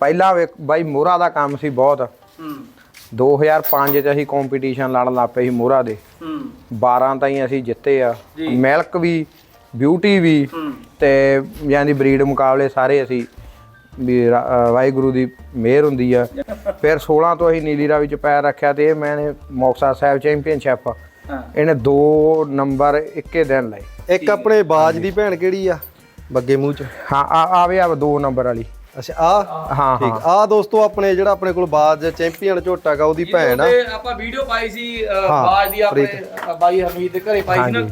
ਪਹਿਲਾਂ ਵੇਖ ਬਾਈ ਮੋਹਰਾ ਦਾ ਕੰਮ ਸੀ ਬਹੁਤ। ਹੂੰ। 2005 ਚ ਅਸੀਂ ਕੰਪੀਟੀਸ਼ਨ ਲੜਨ ਲੱਗ ਪਏ ਸੀ ਮੋਹਰਾ ਦੇ। ਹੂੰ। 12 ਤਾਈਂ ਅਸੀਂ ਜਿੱਤੇ ਆ। ਮਿਲਕ ਵੀ ਬਿਊਟੀ ਵੀ ਹੂੰ। ਤੇ ਯਾਨੀ ਬਰੀਡ ਮੁਕਾਬਲੇ ਸਾਰੇ ਅਸੀਂ ਵੀ ਵਾਹਿਗੁਰੂ ਦੀ ਮਿਹਰ ਹੁੰਦੀ ਆ। ਫਿਰ 16 ਤੋਂ ਅਸੀਂ ਨੀਲੀ ਰਾਵੀ ਚ ਪੈਰ ਰੱਖਿਆ ਤੇ ਇਹ ਮੈਨੇ ਮੌਕਸਾ ਸਾਹਿਬ ਚੈਂਪੀਅਨਸ਼ਿਪ ਇਹਨੇ 2 ਨੰਬਰ ਇੱਕੇ ਦਿਨ ਲਏ। ਇੱਕ ਆਪਣੇ ਬਾਜ ਦੀ ਭੈਣ ਕਿਹੜੀ ਆ? ਬੱਗੇ ਮੂੰਹ ਚ। ਹਾਂ ਆ ਆਵੇ ਆ 2 ਨੰਬਰ ਵਾਲੀ। ਅੱਛਾ ਆ ਹਾਂ ਠੀਕ ਆ ਦੋਸਤੋ ਆਪਣੇ ਜਿਹੜਾ ਆਪਣੇ ਕੋਲ ਬਾਜ ਚੈਂਪੀਅਨ ਝੋਟਾ ਗਾ ਉਹਦੀ ਭੈਣ ਆ। ਤੇ ਆਪਾਂ ਵੀਡੀਓ ਪਾਈ ਸੀ ਹਾਂ, ਬਾਜ ਦੀ ਆਪਣੇ ਬਾਈ ਹਮੀਦ ਦੇ ਘਰੇ ਪਾਈ ਸੀ ਨਾ।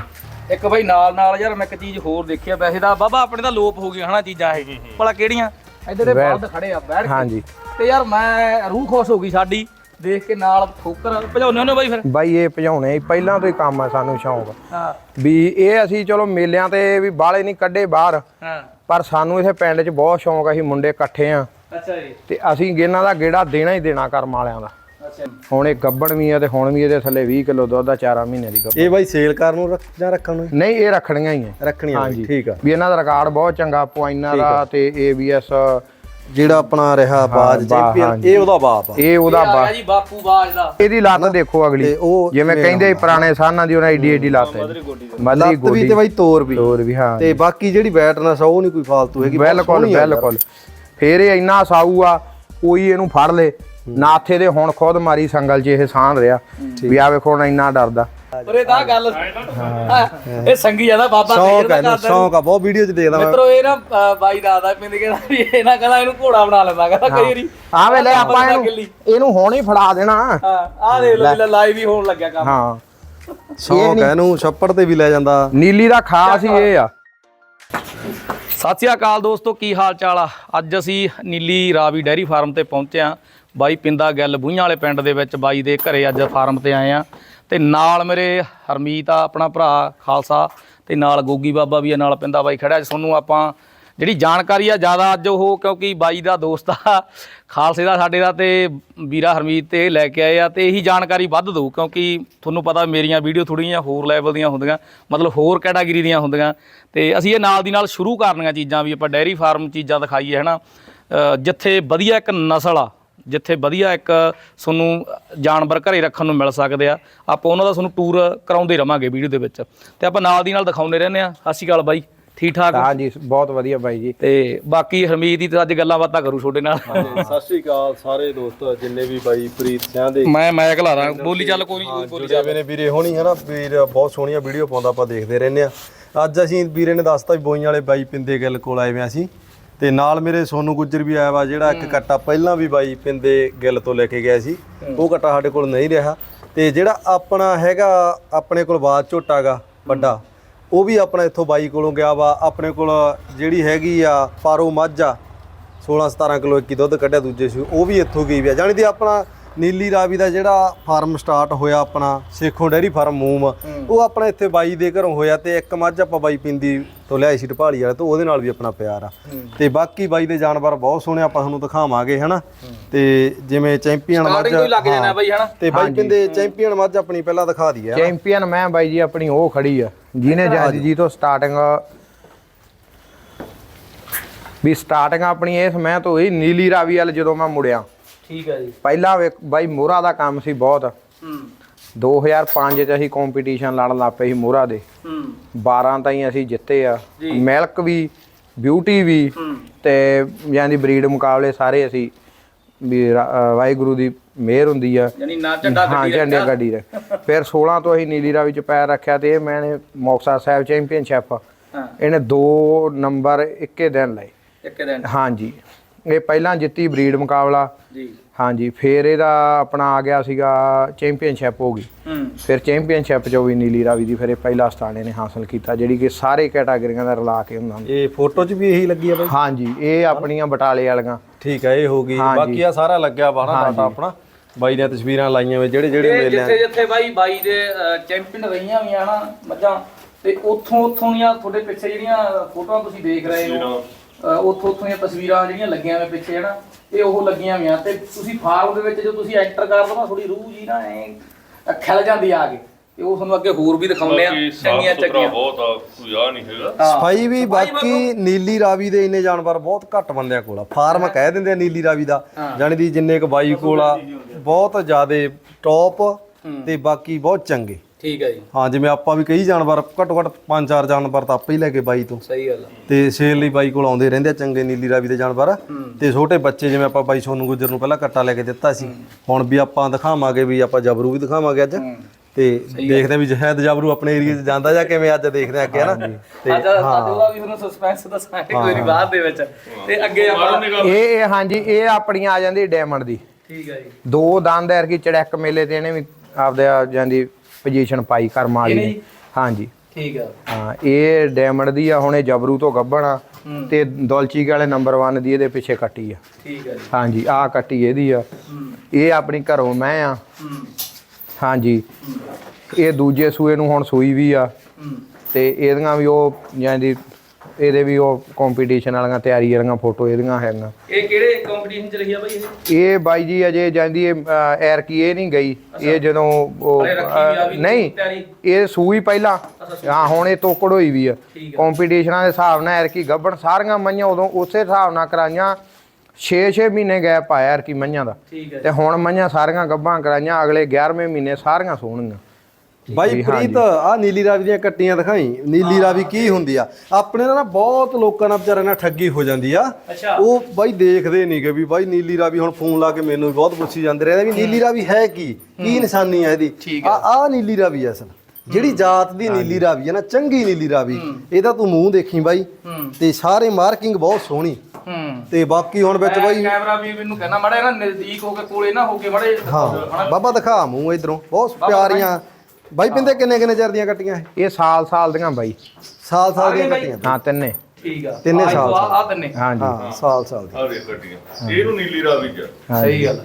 ਇੱਕ ਬਾਈ ਨਾਲ ਨਾਲ ਯਾਰ ਮੈਂ ਇੱਕ ਚੀਜ਼ ਹੋਰ ਦੇਖਿਆ ਵੈਸੇ ਤਾਂ ਬਾਬਾ ਆਪਣੇ ਤਾਂ ਲੋਪ ਹੋ ਗਈਆਂ ਹਨਾ ਚੀਜ਼ਾਂ ਇਹ। ਭਲਾ ਕਿਹੜੀਆਂ? ਇੱਧਰ ਦੇ। ਬਲਦ ਖੜੇ ਆ ਬੈਠ ਕੇ। ਹਾਂਜੀ। ਤੇ ਯਾਰ ਮੈਂ ਰੂਹ ਖੁਸ਼ ਹੋ ਗਈ ਸਾਡੀ। ਦੇਖ ਕੇ ਨਾਲ ਠੋਕਰ ਭਜਾਉਨੇ ਉਹਨੇ ਬਾਈ ਫਿਰ? ਬਾਈ ਇਹ ਭਜਾਉਣੇ ਹੀ ਪਹਿਲਾਂ ਤੋਂ ਹੀ ਕੰਮ ਆ ਸਾਨੂੰ ਸ਼ੌਂਕ। ਹਾਂ। ਵੀ ਇਹ ਅਸੀਂ ਚਲੋ ਮੇਲਿਆਂ ਤੇ ਵੀ ਬਾਲੇ ਨਹੀਂ ਕੱਢੇ ਬਾਹਰ ਹਾਂ। ਪਰ ਸਾਨੂੰ ਇਥੇ ਪਿੰਡ 'ਚ ਬਹੁਤ ਸ਼ੌਂਕ ਆ ਅਸੀਂ ਮੁੰਡੇ ਇਕੱਠੇ ਆ। ਅੱਛਾ ਜੀ। ਤੇ ਅਸੀਂ ਇਹਨਾਂ ਦਾ ਗੇੜਾ ਦੇਣਾ ਹੀ ਦੇਣਾ ਕਰਮ ਵਾਲਿਆਂ ਦਾ। ਅੱਛਾ ਹੁਣ ਇਹ ਗੱਬੜ ਵੀ ਆ ਤੇ ਹੁਣ ਵੀ ਇਹਦੇ ਥੱਲੇ 20 ਕਿਲੋ ਦੁੱਧ ਆ 4 ਮਹੀਨੇ ਦੀ ਗੱਬੜ। ਇਹ ਬਾਈ ਸੇਲ ਕਰਨ ਨੂੰ ਰੱਖ ਜਾਂ ਰੱਖਣ ਨੂੰ? ਨਹੀਂ ਇਹ ਰੱਖਣੀਆਂ ਹੀ ਆ। ਰੱਖਣੀਆਂ ਠੀਕ ਆ। ਵੀ ਇਹਨਾਂ ਦਾ ਰਿਕਾਰਡ ਬਹੁਤ ਚੰਗਾ ਪੁਆਇੰਟਾਂ ਦਾ ਤੇ ਏਬੀਐਸ ਜਿਹੜਾ ਆਪਣਾ ਰਿਹਾ ਬਾਜ ਬਾ- ਚੈਂਪੀਅਨ ਹਾਂਜੀ। ਇਹ ਉਹਦਾ ਬਾਪ ਆ। ਇਹ ਉਹਦਾ ਆ ਬਾ- ਜੀ ਬਾਪੂ ਬਾਜ ਦਾ। ਇਹਦੀ ਲੱਤ ਦੇਖੋ ਅਗਲੀ। ਤੇ ਉਹ ਜਿਵੇਂ ਕਹਿੰਦੇ ਸੀ ਪੁਰਾਣੇ ਸਾਨਾਂ ਦੀ ਉਹਨਾਂ ਏਡੀ ਏਡੀ ਲੱਤ ਹੈ। ਮਦਰੀ ਲੱਤ ਵੀ ਗੋਡੀ। ਤੇ ਬਾਈ ਤੋਰ ਵੀ। ਹੋਰ ਵੀ ਹਾਂ। ਤੇ ਬਾਕੀ ਜਿਹੜੀ ਬੈਟਨੈਸ ਆ ਉਹ ਨਹੀਂ ਕੋਈ ਫਾਲਤੂ ਹੈਗੀ ਬਿਲਕੁਲ ਸੋਹਣੀ ਆ ਯਾਰ। ਬਿਲਕੁਲ। ਫੇਰ ਇਹ ਇੰਨਾ ਸਾਊ ਆ ਕੋਈ ਇਹਨੂੰ ਫੜ ਲੇ। ਨਾਥੇ ਦੇ ਹੁਣ ਖੁਦ ਮਾਰੀ ਸੰਗਲ 'ਚ ਇਹ ਸਾਨ ਰਿਹਾ। ਵੀ ਆ ਵੇਖੋ ਹੁਣ ਇੰਨਾ ਡਰਦਾ। ਪਰ ਇਹ ਤਾਂ ਗੱਲ ਇਹ ਸੰਗੀ ਜ਼ਿਆਦਾ ਬਾਬਾ ਸ਼ੌਂਕ ਹੈ ਕਰਦਾ ਸ਼ੌਂਕ ਆ ਬਹੁਤ ਵੀਡੀਓ 'ਚ ਦੇਖਦਾ ਮੈਂ। ਮਿੱਤਰੋ ਇਹ ਨਾ ਅਹ, ਬਾਈ ਦਾਦਾ ਪਿੰਡ ਕਹਿੰਦਾ ਵੀ ਇਹ ਨਾ ਕਹਿੰਦਾ ਇਹਨੂੰ ਘੋੜਾ ਬਣਾ ਲੈਂਦਾ ਕਹਿੰਦਾ ਕਈ ਵਾਰੀ ਆ ਵੇ ਲੈ ਆਪਾਂ ਇਹਨੂੰ। ਇਹਨੂੰ ਹੁਣ ਹੀ ਫੜਾ ਦੇਣਾ। ਹਾਂ ਆਹ ਦੇਖ ਲਓ ਵੀ ਲਾਈਵ ਹੀ ਹੋਣ ਲੱਗਿਆ ਕੰਮ। ਹਾਂ। ਸ਼ੌਂਕ ਹੈ ਇਹਨੂੰ ਛੱਪੜ ਤੇ ਵੀ ਲੈ ਜਾਂਦਾ। ਨੀਲੀ ਦਾ ਖਾਸ ਹੀ ਇਹ ਆ। ਸਤਿ ਸ਼੍ਰੀ ਅਕਾਲ ਦੋਸਤੋ ਕੀ ਹਾਲ ਚਾਲ ਆ? ਅੱਜ ਅਸੀਂ ਨੀਲੀ ਰਾਵੀ ਡੈਰੀ ਫਾਰਮ ਤੇ ਪਹੁੰਚੇ ਆ ਬਾਈ ਪਿੰਦਾ ਗੱਲ ਬੂਈਆਂ ਵਾਲੇ ਪਿੰਡ ਦੇ ਵਿੱਚ ਬਾਈ ਦੇ ਘਰੇ ਅੱਜ ਫਾਰਮ ਤੇ ਆਏ ਆ ਤੇ ਨਾਲ ਮੇਰੇ ਹਰਮੀਤ ਆ ਆਪਣਾ ਭਰਾ ਖਾਲਸਾ ਤੇ ਨਾਲ ਗੋਗੀ ਬਾਬਾ ਵੀ ਆ ਨਾਲ ਪਿੰਦਾ ਬਾਈ ਖੜਾ ਤੁਹਾਨੂੰ ਆਪਾਂ ਜਿਹੜੀ ਜਾਣਕਾਰੀ ਆ ਜ਼ਿਆਦਾ ਅੱਜ ਉਹ ਕਿਉਂਕਿ ਬਾਈ ਦਾ ਦੋਸਤ ਆ ਖਾਲਸੇ ਦਾ ਸਾਡੇ ਦਾ ਤੇ ਵੀਰਾ ਹਰਮੀਤ ਤੇ ਲੈ ਕੇ ਆਏ ਆ ਤੇ ਇਹੀ ਜਾਣਕਾਰੀ ਵੱਧ ਦਊ ਕਿਉਂਕਿ ਤੁਹਾਨੂੰ ਪਤਾ ਮੇਰੀਆਂ ਵੀਡੀਓ ਥੋੜ੍ਹੀਆਂ ਹੋਰ ਲੈਵਲ ਦੀਆਂ ਹੁੰਦੀਆਂ ਮਤਲਬ ਹੋਰ ਕੈਟਾਗਰੀ ਦੀਆਂ ਹੁੰਦੀਆਂ। ਤੇ ਅਸੀਂ ਇਹ ਨਾਲ ਦੀ ਨਾਲ ਸ਼ੁਰੂ ਕਰਨੀਆਂ ਚੀਜ਼ਾਂ ਵੀ ਆਪਾਂ ਡੈਰੀ ਫਾਰਮ ਚੀਜ਼ਾਂ ਦਿਖਾਈਏ ਹਨਾ। ਅ, ਜਿੱਥੇ ਵਧੀਆ ਇੱਕ ਨਸਲ ਆ ਜਿੱਥੇ ਵਧੀਆ ਇੱਕ ਤੁਹਾਨੂੰ ਜਾਨਵਰ ਘਰੇ ਰੱਖਣ ਨੂੰ ਮਿਲ ਸਕਦੇ ਆ। ਆਪਾਂ ਉਹਨਾਂ ਦਾ ਤੁਹਾਨੂੰ ਟੂਰ ਕਰਾਉਂਦੇ ਰਵਾਂਗੇ ਵੀਡੀਓ ਦੇ ਵਿੱਚ। ਤੇ ਆਪਾਂ ਨਾਲ ਦੀ ਨਾਲ ਦਿਖਾਉਂਦੇ ਰਹਿੰਦੇ ਆ। ਸਤਿ ਸ਼੍ਰੀ ਅਕਾਲ ਬਾਈ। ਠੀਕ ਠਾਕ? ਹਾਂਜੀ ਬਹੁਤ ਵਧੀਆ ਬਾਈ ਜੀ। ਤੇ ਬਾਕੀ ਹਰਮੀਤ ਦੀ ਤਾਂ ਅੱਜ ਗੱਲਾਂ ਬਾਤਾਂ ਕਰੂ ਤੁਹਾਡੇ ਨਾਲ। ਸਤਿ ਸ਼੍ਰੀ ਅਕਾਲ ਸਾਰੇ ਦੋਸਤ ਜਿੰਨੇ ਵੀ ਬਾਈ ਪ੍ਰੀਤ ਸਿਆਂ ਦੇ। ਮੈਂ ਮੈਂ ਘਲਾ ਦਾਂ। ਬੋਲੀ ਚੱਲ ਕੋਈ ਨਹੀਂ ਬੋਲੀ ਹੋਏ ਨੇ ਵੀਰੇ ਹੋਣੀ ਹੈ ਨਾ ਵੀਰ ਬਹੁਤ ਸੋਹਣੀਆਂ ਵੀਡੀਓ ਪਾਉਂਦਾ ਆਪਾਂ ਦੇਖਦੇ ਰਹਿੰਦੇ ਆ। ਅੱਜ ਅਸੀਂ ਵੀਰੇ ਨੇ ਦੱਸਤਾ ਵੀ ਬੋਈਆਂ ਵਾਲੇ ਬਾਈ ਪਿੰਦੇ ਗਿੱਲ ਕੋਲ ਆਏ ਵੇ ਅਸੀਂ। ਤੇ ਨਾਲ ਮੇਰੇ ਸੋਨੂ ਗੁੱਜਰ ਵੀ ਆਇਆ ਵਾ ਜਿਹੜਾ ਇੱਕ ਕੱਟਾ ਪਹਿਲਾਂ ਵੀ ਬਾਈ ਪਿੰਦੇ ਗਿੱਲ ਤੋਂ ਲੈ ਕੇ ਗਿਆ ਸੀ ਉਹ ਕੱਟਾ ਸਾਡੇ ਕੋਲ ਨਹੀਂ ਰਿਹਾ। ਤੇ ਜਿਹੜਾ ਆਪਣਾ ਹੈਗਾ ਆਪਣੇ ਕੋਲ ਬਾਦ ਝੋਟਾਗਾ ਵੱਡਾ ਉਹ ਵੀ ਆਪਣਾ ਇੱਥੋਂ ਬਾਈ ਕੋਲੋਂ ਗਿਆ ਵਾ। ਆਪਣੇ ਕੋਲ ਜਿਹੜੀ ਹੈਗੀ ਆ ਪਾਰੋ ਮੱਝ ਆ 16 17 ਕਿਲੋ ਇੱਕੀ ਦੁੱਧ ਕੱਢਿਆ ਦੂਜੇ ਸੀ ਉਹ ਵੀ ਇੱਥੋਂ ਗਈ ਵੀ ਆ। ਜਾਣੀ ਦੀ ਆਪਣਾ ਨੀਲੀ ਰਾਵੀ ਦਾ ਜਿਹੜਾ ਫਾਰਮ ਸਟਾਰਟ ਹੋਇਆ ਆਪਣਾ ਸੇਖੋਂ ਡੈਰੀ ਫਾਰਮ ਮੂਮ ਉਹ ਆਪਣਾ ਇੱਥੇ ਬਾਈ ਦੇ ਘਰੋਂ ਹੋਇਆ ਤੇ ਇੱਕ ਮੱਝ ਆਪਾਂ ਬਾਈ ਪਿੰਦੀ ਤੋਂ ਲਿਆਈ ਸੀ ਢਪਾਲੀ ਵਾਲੇ ਤੋਂ ਉਹਦੇ ਨਾਲ ਵੀ ਆਪਣਾ ਪਿਆਰ ਆ। ਤੇ ਬਾਕੀ ਬਾਈ ਦੇ ਜਾਨਵਰ ਬਹੁਤ ਸੋਹਣੇ ਆਪਾਂ ਤੁਹਾਨੂੰ ਦਿਖਾਵਾਂਗੇ ਹਨਾ? ਤੇ ਜਿਵੇਂ ਚੈਂਪੀਅਨ ਮੱਝ ਸਟਾਰਟਿੰਗ ਤੋਂ ਹੀ ਲੱਗ ਜਾਣਾ ਬਾਈ ਹਨਾ? ਤੇ ਬਾਈ ਪਿੰਦੇ ਚੈਂਪੀਅਨ ਮੱਝ ਆਪਣੀ ਪਹਿਲਾਂ ਦਿਖਾ ਦਈਏ। ਚੈਂਪੀਅਨ ਮੈਂ ਬਾਈ ਜੀ ਆਪਣੀ ਉਹ ਖੜੀ ਆ। ਜਿਹਨੇ ਜੱਜ ਜੀ ਤੋਂ ਸਟਾਰਟਿੰਗ ਵੀ ਸਟਾਰਟਿੰਗ ਆਪਣੀ ਇਸ ਮੈਂ ਤੋਂ ਹੀ ਨੀਲੀ ਰਾਵੀ ਵਾਲ ਜਦੋਂ ਮੈਂ ਮੁੜਿਆ। ਠੀਕ ਹੈ ਜੀ। ਪਹਿਲਾਂ ਬਾਈ ਮੋਹਰਾ ਦਾ ਕੰਮ ਸੀ ਬਹੁਤ। ਹੂੰ। 2005 ਚ ਅਸੀਂ ਕੰਪੀਟੀਸ਼ਨ ਲੜਨ ਲੱਗ ਪਏ ਸੀ ਮੋਹਰਾ ਦੇ। ਹੂੰ। 12 ਤਾਈਂ ਅਸੀਂ ਜਿੱਤੇ ਆ। ਮਿਲਕ ਵੀ ਬਿਊਟੀ ਵੀ ਹੂੰ। ਤੇ ਯਾਨੀ ਬਰੀਡ ਮੁਕਾਬਲੇ ਸਾਰੇ ਅਸੀਂ ਵੀ ਵਾਹਿਗੁਰੂ ਦੀ ਮਿਹਰ ਹੁੰਦੀ ਆ। ਯਾਨੀ ਨਾ ਝੰਡਾ ਹਾਂ ਗੱਡੀ ਝੰਡੇ ਰੱਖਿਆ। ਗੱਡੀ ਦੇ ਫਿਰ 16 ਤੋਂ ਅਸੀਂ ਨੀਲੀ ਰਾਵੀ ਚ ਪੈਰ ਰੱਖਿਆ ਤੇ ਇਹ ਮੈਨੇ ਮੌਕਸਾ ਸਾਹਿਬ ਚੈਂਪੀਅਨਸ਼ਿਪ ਹਾਂ। ਇਹਨੇ 2 ਨੰਬਰ ਇੱਕੇ ਦਿਨ ਲਏ। ਇੱਕ ਦਿਨ। ਹਾਂਜੀ। ਇਹ ਪਹਿਲਾਂ ਜਿੱਤੀ ਬਰੀਡ ਮੁਕਾਬਲਾ। ਜੀ। ਹਾਂਜੀ ਫਿਰ ਇਹਦਾ ਆਪਣਾ ਆ ਗਿਆ ਸੀਗਾ ਚੈਂਪੀਅਨਸ਼ਿਪ ਹੋ ਗਈ। ਹੂੰ। ਫਿਰ ਚੈਂਪੀਅਨਸ਼ਿਪ ਚੋਂ ਵੀ ਨੀਲੀ ਰਾਵੀ ਦੀ ਫਿਰ ਇਹ ਪਹਿਲਾ ਸਥਾਨ ਇਹਨੇ ਹਾਸਲ ਕੀਤਾ ਜਿਹੜੀ ਕਿ ਸਾਰੇ ਕੈਟਾਗਰੀਆਂ ਦਾ ਰਲਾ ਕੇ ਹੁੰਦਾ ਇਹ ਫੋਟੋ 'ਚ ਵੀ ਇਹੀ ਲੱਗੀ ਆ ਬਾਈ? ਹਾਂਜੀ ਇਹ ਆਪਣੀਆਂ ਬਟਾਲੇ ਵਾਲੀਆਂ। ਠੀਕ ਹੈ ਇਹ ਹੋ ਗਈ। ਬਾਕੀ ਆ ਸਾਰਾ ਲੱਗਿਆ ਵਾ ਨਾ ਡਾਟਾ ਆਪਣਾ। ਬਾਈ ਨੇ ਤਸਵੀਰਾਂ ਲਾਈਆਂ ਵੇ ਜਿਹੜੇ ਜਿਹੜੇ ਇਹ ਮੇਲੇ ਜਿੱਥੇ ਜਿੱਥੇ ਬਾਈ ਬਾਈ ਦੇ ਚੈਂਪੀਅਨ ਰਹੀਆਂ ਹੋਈਆਂ ਨਾ ਮੱਝਾਂ ਤੇ ਉੱਥੋਂ ਉੱਥੋਂ ਦੀਆਂ ਤੁਹਾਡੇ ਪਿੱਛੇ ਜਿਹੜੀਆਂ ਫੋਟੋਆਂ ਤੁਸੀਂ ਦੇਖ ਰਹੇ ਹੋ? ਉੱਥੋਂ ਉੱਥੋਂ ਦੀਆਂ ਤਸਵੀਰਾਂ ਜਿਹੜੀਆਂ ਲੱਗੀਆਂ ਹੋਈਆਂ ਪਿੱਛੇ ਹਨਾ ਇਹ ਉਹ ਲੱਗੀਆਂ ਹੋਈਆਂ ਤੇ ਤੁਸੀਂ ਫਾਰਮ ਦੇ ਵਿੱਚ ਜਦੋਂ ਤੁਸੀਂ ਐਂਟਰ ਕਰਦੇ ਹੋ ਨਾ ਥੋੜੀ ਰੂਹ ਜੀ ਨਾ ਐ ਖਿਲ ਜਾਂਦੀ ਆ ਕੇ ਇਹ ਉਹ ਤੁਹਾਨੂੰ ਅੱਗੇ ਹੋਰ ਵੀ ਦਿਖਾਉਂਦੇ ਆ ਚੰਗੀਆਂ ਚੰਗੀਆਂ ਬਹੁਤ ਆ ਕੋਈ ਆ ਨਹੀਂ ਹੈਗਾ। ਸਫ਼ਾਈ ਵੀ ਬਾਕੀ ਨੀਲੀ ਰਾਵੀ ਦੇ ਇੰਨੇ ਜਾਨਵਰ ਬਹੁਤ ਘੱਟ ਬੰਦਿਆਂ ਕੋਲ ਆ। ਫਾਰਮ ਕਹਿ ਦਿੰਦੇ ਆ ਨੀਲੀ ਰਾਵੀ ਦਾ ਜਾਣੀ ਦੀ ਜਿੰਨੇ ਕ ਬਾਈ ਕੋਲ ਆ ਬਹੁਤ ਜ਼ਿਆਦੇ ਟੌਪ ਤੇ ਬਾਕੀ ਬਹੁਤ ਚੰਗੇ। ਠੀਕ ਹੈ ਜੀ। ਹਾਂ ਜਿਵੇਂ ਆਪਾਂ ਵੀ ਕਈ ਜਾਨਵਰ ਘੱਟੋ ਘੱਟ ਪੰਜ ਚਾਰ ਜਾਨਵਰ ਤਾਂ ਆਪੇ ਹੀ ਲੈ ਕੇ ਬਾਈ ਤੋਂ। ਸਹੀ ਗੱਲ ਆ। ਤੇ ਸੇਲ ਲਈ ਬਾਈ ਕੋਲ ਆਉਂਦੇ ਰਹਿੰਦੇ ਆ ਚੰਗੇ ਨੀਲੀ ਰਾਵੀ ਦੇ ਜਾਨਵਰ। ਤੇ ਛੋਟੇ ਬੱਚੇ ਜਿਵੇਂ ਆਪਾਂ ਬਾਈ ਸੋਨੂੰ ਗੁੱਜਰ ਨੂੰ ਪਹਿਲਾਂ ਕੱਟਾ ਲੈ ਕੇ ਦਿੱਤਾ ਸੀ। ਹੁਣ ਵੀ ਆਪਾਂ ਦਿਖਾਵਾਂਗੇ ਵੀ ਆਪਾਂ ਜਬਰੂ ਵੀ ਦਿਖਾਵਾਂਗੇ ਅੱਜ। ਤੇ ਦੇਖਦੇ ਆ ਵੀ ਜਹਿਦ ਜਬਰੂ ਆਪਣੇ ਏਰੀਆ 'ਚ ਜਾਂਦਾ ਜਾਂ ਕਿਵੇਂ ਅੱਜ ਦੇਖਦੇ ਆ ਅੱਗੇ ਹਨਾ? ਤੇ ਅੱਜ ਅੱਜ ਉਹਦਾ ਵੀ ਤੁਹਾਨੂੰ ਸਸਪੈਂਸ ਦੱਸਾਂਗੇ ਕੋਈ ਨਹੀਂ ਬਾਅਦ ਦੇ ਵਿੱਚ। ਤੇ ਅੱਗੇ ਆਪਾਂ ਇਹ ਇਹ ਹਾਂਜੀ ਇਹ ਆਪਣੀਆਂ ਆ ਜਾਂਦੀ ਡਾਇਮੰਡ ਦੀ। ਠੀਕ ਹੈ ਜੀ। ਦੋ ਦੰਦ ਐਰ ਕੀ ਚੜੈਕ ਮੇਲੇ ਤੇ ਇਹਨੇ ਵੀ ਆਪਦੇ ਆ ਜਾਂਦੀ ਪੋਜੀਸ਼ਨ ਪਾਈ ਕਰਮ ਵਾਲੀ ਨੇ? ਹਾਂਜੀ। ਠੀਕ ਆ। ਹਾਂ ਇਹ ਡਾਇਮੰਡ ਦੀ ਆ ਹੁਣ ਜਬਰੂ ਤੋਂ ਗੱਭਣ ਆ ਤੇ ਦੌਲਚੀ ਵਾਲੇ ਨੰਬਰ 1 ਦੀ ਇਹਦੇ ਪਿੱਛੇ ਕੱਟੀ ਆ। ਠੀਕ ਜੀ। ਹਾਂਜੀ ਆ ਕੱਟੀ ਇਹਦੀ ਆ। ਇਹ ਆਪਣੀ ਘਰੋਂ ਮੈਂ ਆ। ਹਾਂਜੀ। ਇਹ ਦੂਜੇ ਸੂਏ ਨੂੰ ਹੁਣ ਸੂਈ ਵੀ ਆ। ਤੇ ਇਹਦੀਆਂ ਵੀ ਉਹ ਜਾਂਦੀ ਇਹਦੇ ਵੀ ਉਹ ਕੰਪੀਟੀਸ਼ਨ ਵਾਲੀਆਂ ਤਿਆਰੀ ਵਾਲੀਆਂ ਫੋਟੋ ਇਹਦੀਆਂ ਹੈਗੀਆਂ ਇਹ ਕਿਹੜੇ ਕੰਪੀਟੀਸ਼ਨ ਚ ਰਹੀ ਆ ਬਾਈ ਇਹ? ਇਹ ਬਾਈ ਜੀ ਅਜੇ ਜਾਂਦੀ ਐਰ ਕੀ ਇਹ ਨਹੀਂ ਗਈ। ਇਹ ਜਦੋਂ ਉਹ ਨਹੀਂ ਇਹ ਸੂਈ ਪਹਿਲਾਂ। ਹਾਂ ਹੁਣ ਇਹ ਤੋਕੜ ਹੋਈ ਵੀ ਆ। ਕੰਪੀਟੀਸ਼ਨਾਂ ਦੇ ਹਿਸਾਬ ਨਾਲ ਐਰ ਕੀ ਗੱਬਣ ਸਾਰੀਆਂ ਮਈਆਂ ਉਦੋਂ ਉਸੇ ਹਿਸਾਬ ਨਾਲ ਕਰਾਈਆਂ। 6-6 ਮਹੀਨੇ ਗੈਪ ਆਇਆ ਐਰ ਕੀ ਮਈਆਂ ਦਾ। ਤੇ ਹੁਣ ਮਈਆਂ ਸਾਰੀਆਂ ਗੱਭਾਂ ਕਰਾਈਆਂ ਅਗਲੇ 11ਵੇਂ ਮਹੀਨੇ ਸਾਰੀਆਂ ਸੋਹਣੀਆਂ। ਬਾਈ ਪ੍ਰੀਤ ਆ ਨੀਲੀ ਰਾਵੀ ਦੀਆਂ ਕੱਟੀਆਂ ਦਿਖਾਈ। ਨੀਲੀ ਰਾਵੀ ਕੀ ਹੁੰਦੀ ਆ? ਆਪਣੇ ਨਾਲ ਨਾ ਬਹੁਤ ਲੋਕਾਂ ਨਾਲ ਵਿਚਾਰਿਆਂ ਨਾਲ ਠੱਗੀ ਹੋ ਜਾਂਦੀ ਆ। ਉਹ ਬਾਈ ਦੇਖਦੇ ਨਹੀਂਗੇ ਵੀ ਬਾਈ ਨੀਲੀ ਰਾਵੀ ਹੁਣ ਫੋਨ ਲਾ ਕੇ ਮੈਨੂੰ ਵੀ ਬਹੁਤ ਪੁੱਛੀ ਜਾਂਦੇ ਰਹਿੰਦੇ ਵੀ ਨੀਲੀ ਰਾਵੀ ਹੈ ਕੀ? ਕੀ ਨਿਸ਼ਾਨੀ ਹੈ ਇਹਦੀ? ਆ। ਆ ਨੀਲੀ ਰਾਵੀ ਆ ਅਸਲ। ਜਿਹੜੀ ਜਾਤ ਦੀ ਨੀਲੀ ਰਾਵੀ ਹੈ ਨਾ ਚੰਗੀ ਨੀਲੀ ਰਾਵੀ। ਇਹਦਾ ਤੂੰ ਮੂੰਹ ਦੇਖੀ ਬਾਈ। ਤੇ ਸਾਰੇ ਮਾਰਕਿੰਗ ਬਹੁਤ ਸੋਹਣੀ। ਹੂੰ। ਤੇ ਬਾਕੀ ਹੁਣ ਵਿੱਚ ਬਾਈ ਕੈਮਰਾ ਵੀ ਮੈਨੂੰ ਕਹਿਣਾ ਮੜਾ ਨਾ ਨਜ਼ਦੀਕ ਹੋ ਕੇ ਕੋਲੇ ਨਾ ਹੋ ਕੇ ਮੜੇ ਹਾਂ। ਬਾਬਾ ਦਿਖਾ ਮੂੰਹ ਇਧਰੋਂ। ਬਹੁਤ ਪਿਆਰੀਆਂ ਬਾਈ ਪਿੰਦੇ ਕਿੰਨੇ ਕਿੰਨੇ ਚਿਰ ਦੀਆਂ ਕੱਟੀਆਂ ਇਹ? ਇਹ ਸਾਲ ਸਾਲ ਦੀਆਂ ਬਾਈ। ਸਾਲ ਸਾਲ ਦੀਆਂ ਆ? ਕੱਟੀਆਂ। ਹਾਂ ਤਿੰਨੇ। ਠੀਕ ਆ। ਤਿੰਨੇ ਸਾਲ ਆ ਆ ਤਿੰਨੇ। ਹਾਂਜੀ। ਹਾਂ ਸਾਲ ਸਾਲ ਦੀਆਂ। ਆ ਵੇਖ ਕੱਟੀਆਂ। ਇਹਨੂੰ ਨੀਲੀ ਰਾਵੀ ਚ ਸਹੀ ਗੱਲ ਆ।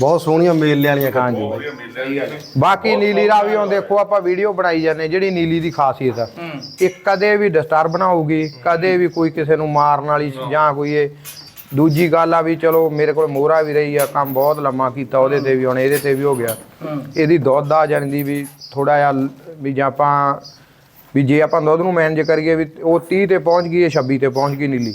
ਬਹੁਤ ਸੋਹਣੀਆਂ ਮੇਲੇ ਵਾਲੀਆਂ ਕੱਟੀਆਂ। ਬਹੁਤ ਵਧੀਆ ਮਿਲਿਆ ਨੇ। ਬਾਕੀ ਨੀਲੀ ਰਾਵੀ ਹੁਣ ਦੇਖੋ ਆਪਾਂ ਵੀਡੀਓ ਬਣਾਈ ਜਾਂਦੇ ਜਿਹੜੀ ਨੀਲੀ ਦੀ ਖਾਸੀਅਤ ਆ। ਹੂੰ। ਇਹ ਕਦੇ ਵੀ ਡਿਸਟਰਬ ਨਾ ਹੋਊਗੀ ਕਦੇ ਵੀ ਕੋਈ ਕਿਸੇ ਨੂੰ ਮਾਰਨ ਵਾਲੀ ਜਾਂ ਕੋਈ ਇਹ ਦੂਜੀ ਗੱਲ ਆ ਵੀ ਚਲੋ ਮੇਰੇ ਕੋਲ ਮੋਹਰਾ ਵੀ ਰਹੀ ਆ ਕੰਮ ਬਹੁਤ ਲੰਮਾ ਕੀਤਾ ਉਹਦੇ ਤੇ ਵੀ ਹੁਣ ਇਹਦੇ ਤੇ ਵੀ ਹੋ ਗਿਆ। ਇਹਦੀ ਦੁੱਧ ਆ ਜਾਂਦੀ ਵੀ ਥੋੜਾ ਜਿਹਾ ਵੀ ਜੇ ਆਪਾਂ ਵੀ ਜੇ ਆਪਾਂ ਦੁੱਧ ਨੂੰ ਮੈਨੇਜ ਕਰੀਏ ਵੀ ਉਹ 30 ਤੇ ਪਹੁੰਚ ਗਈ ਇਹ 26 ਤੇ ਪਹੁੰਚ ਗਈ ਨੀਲੀ।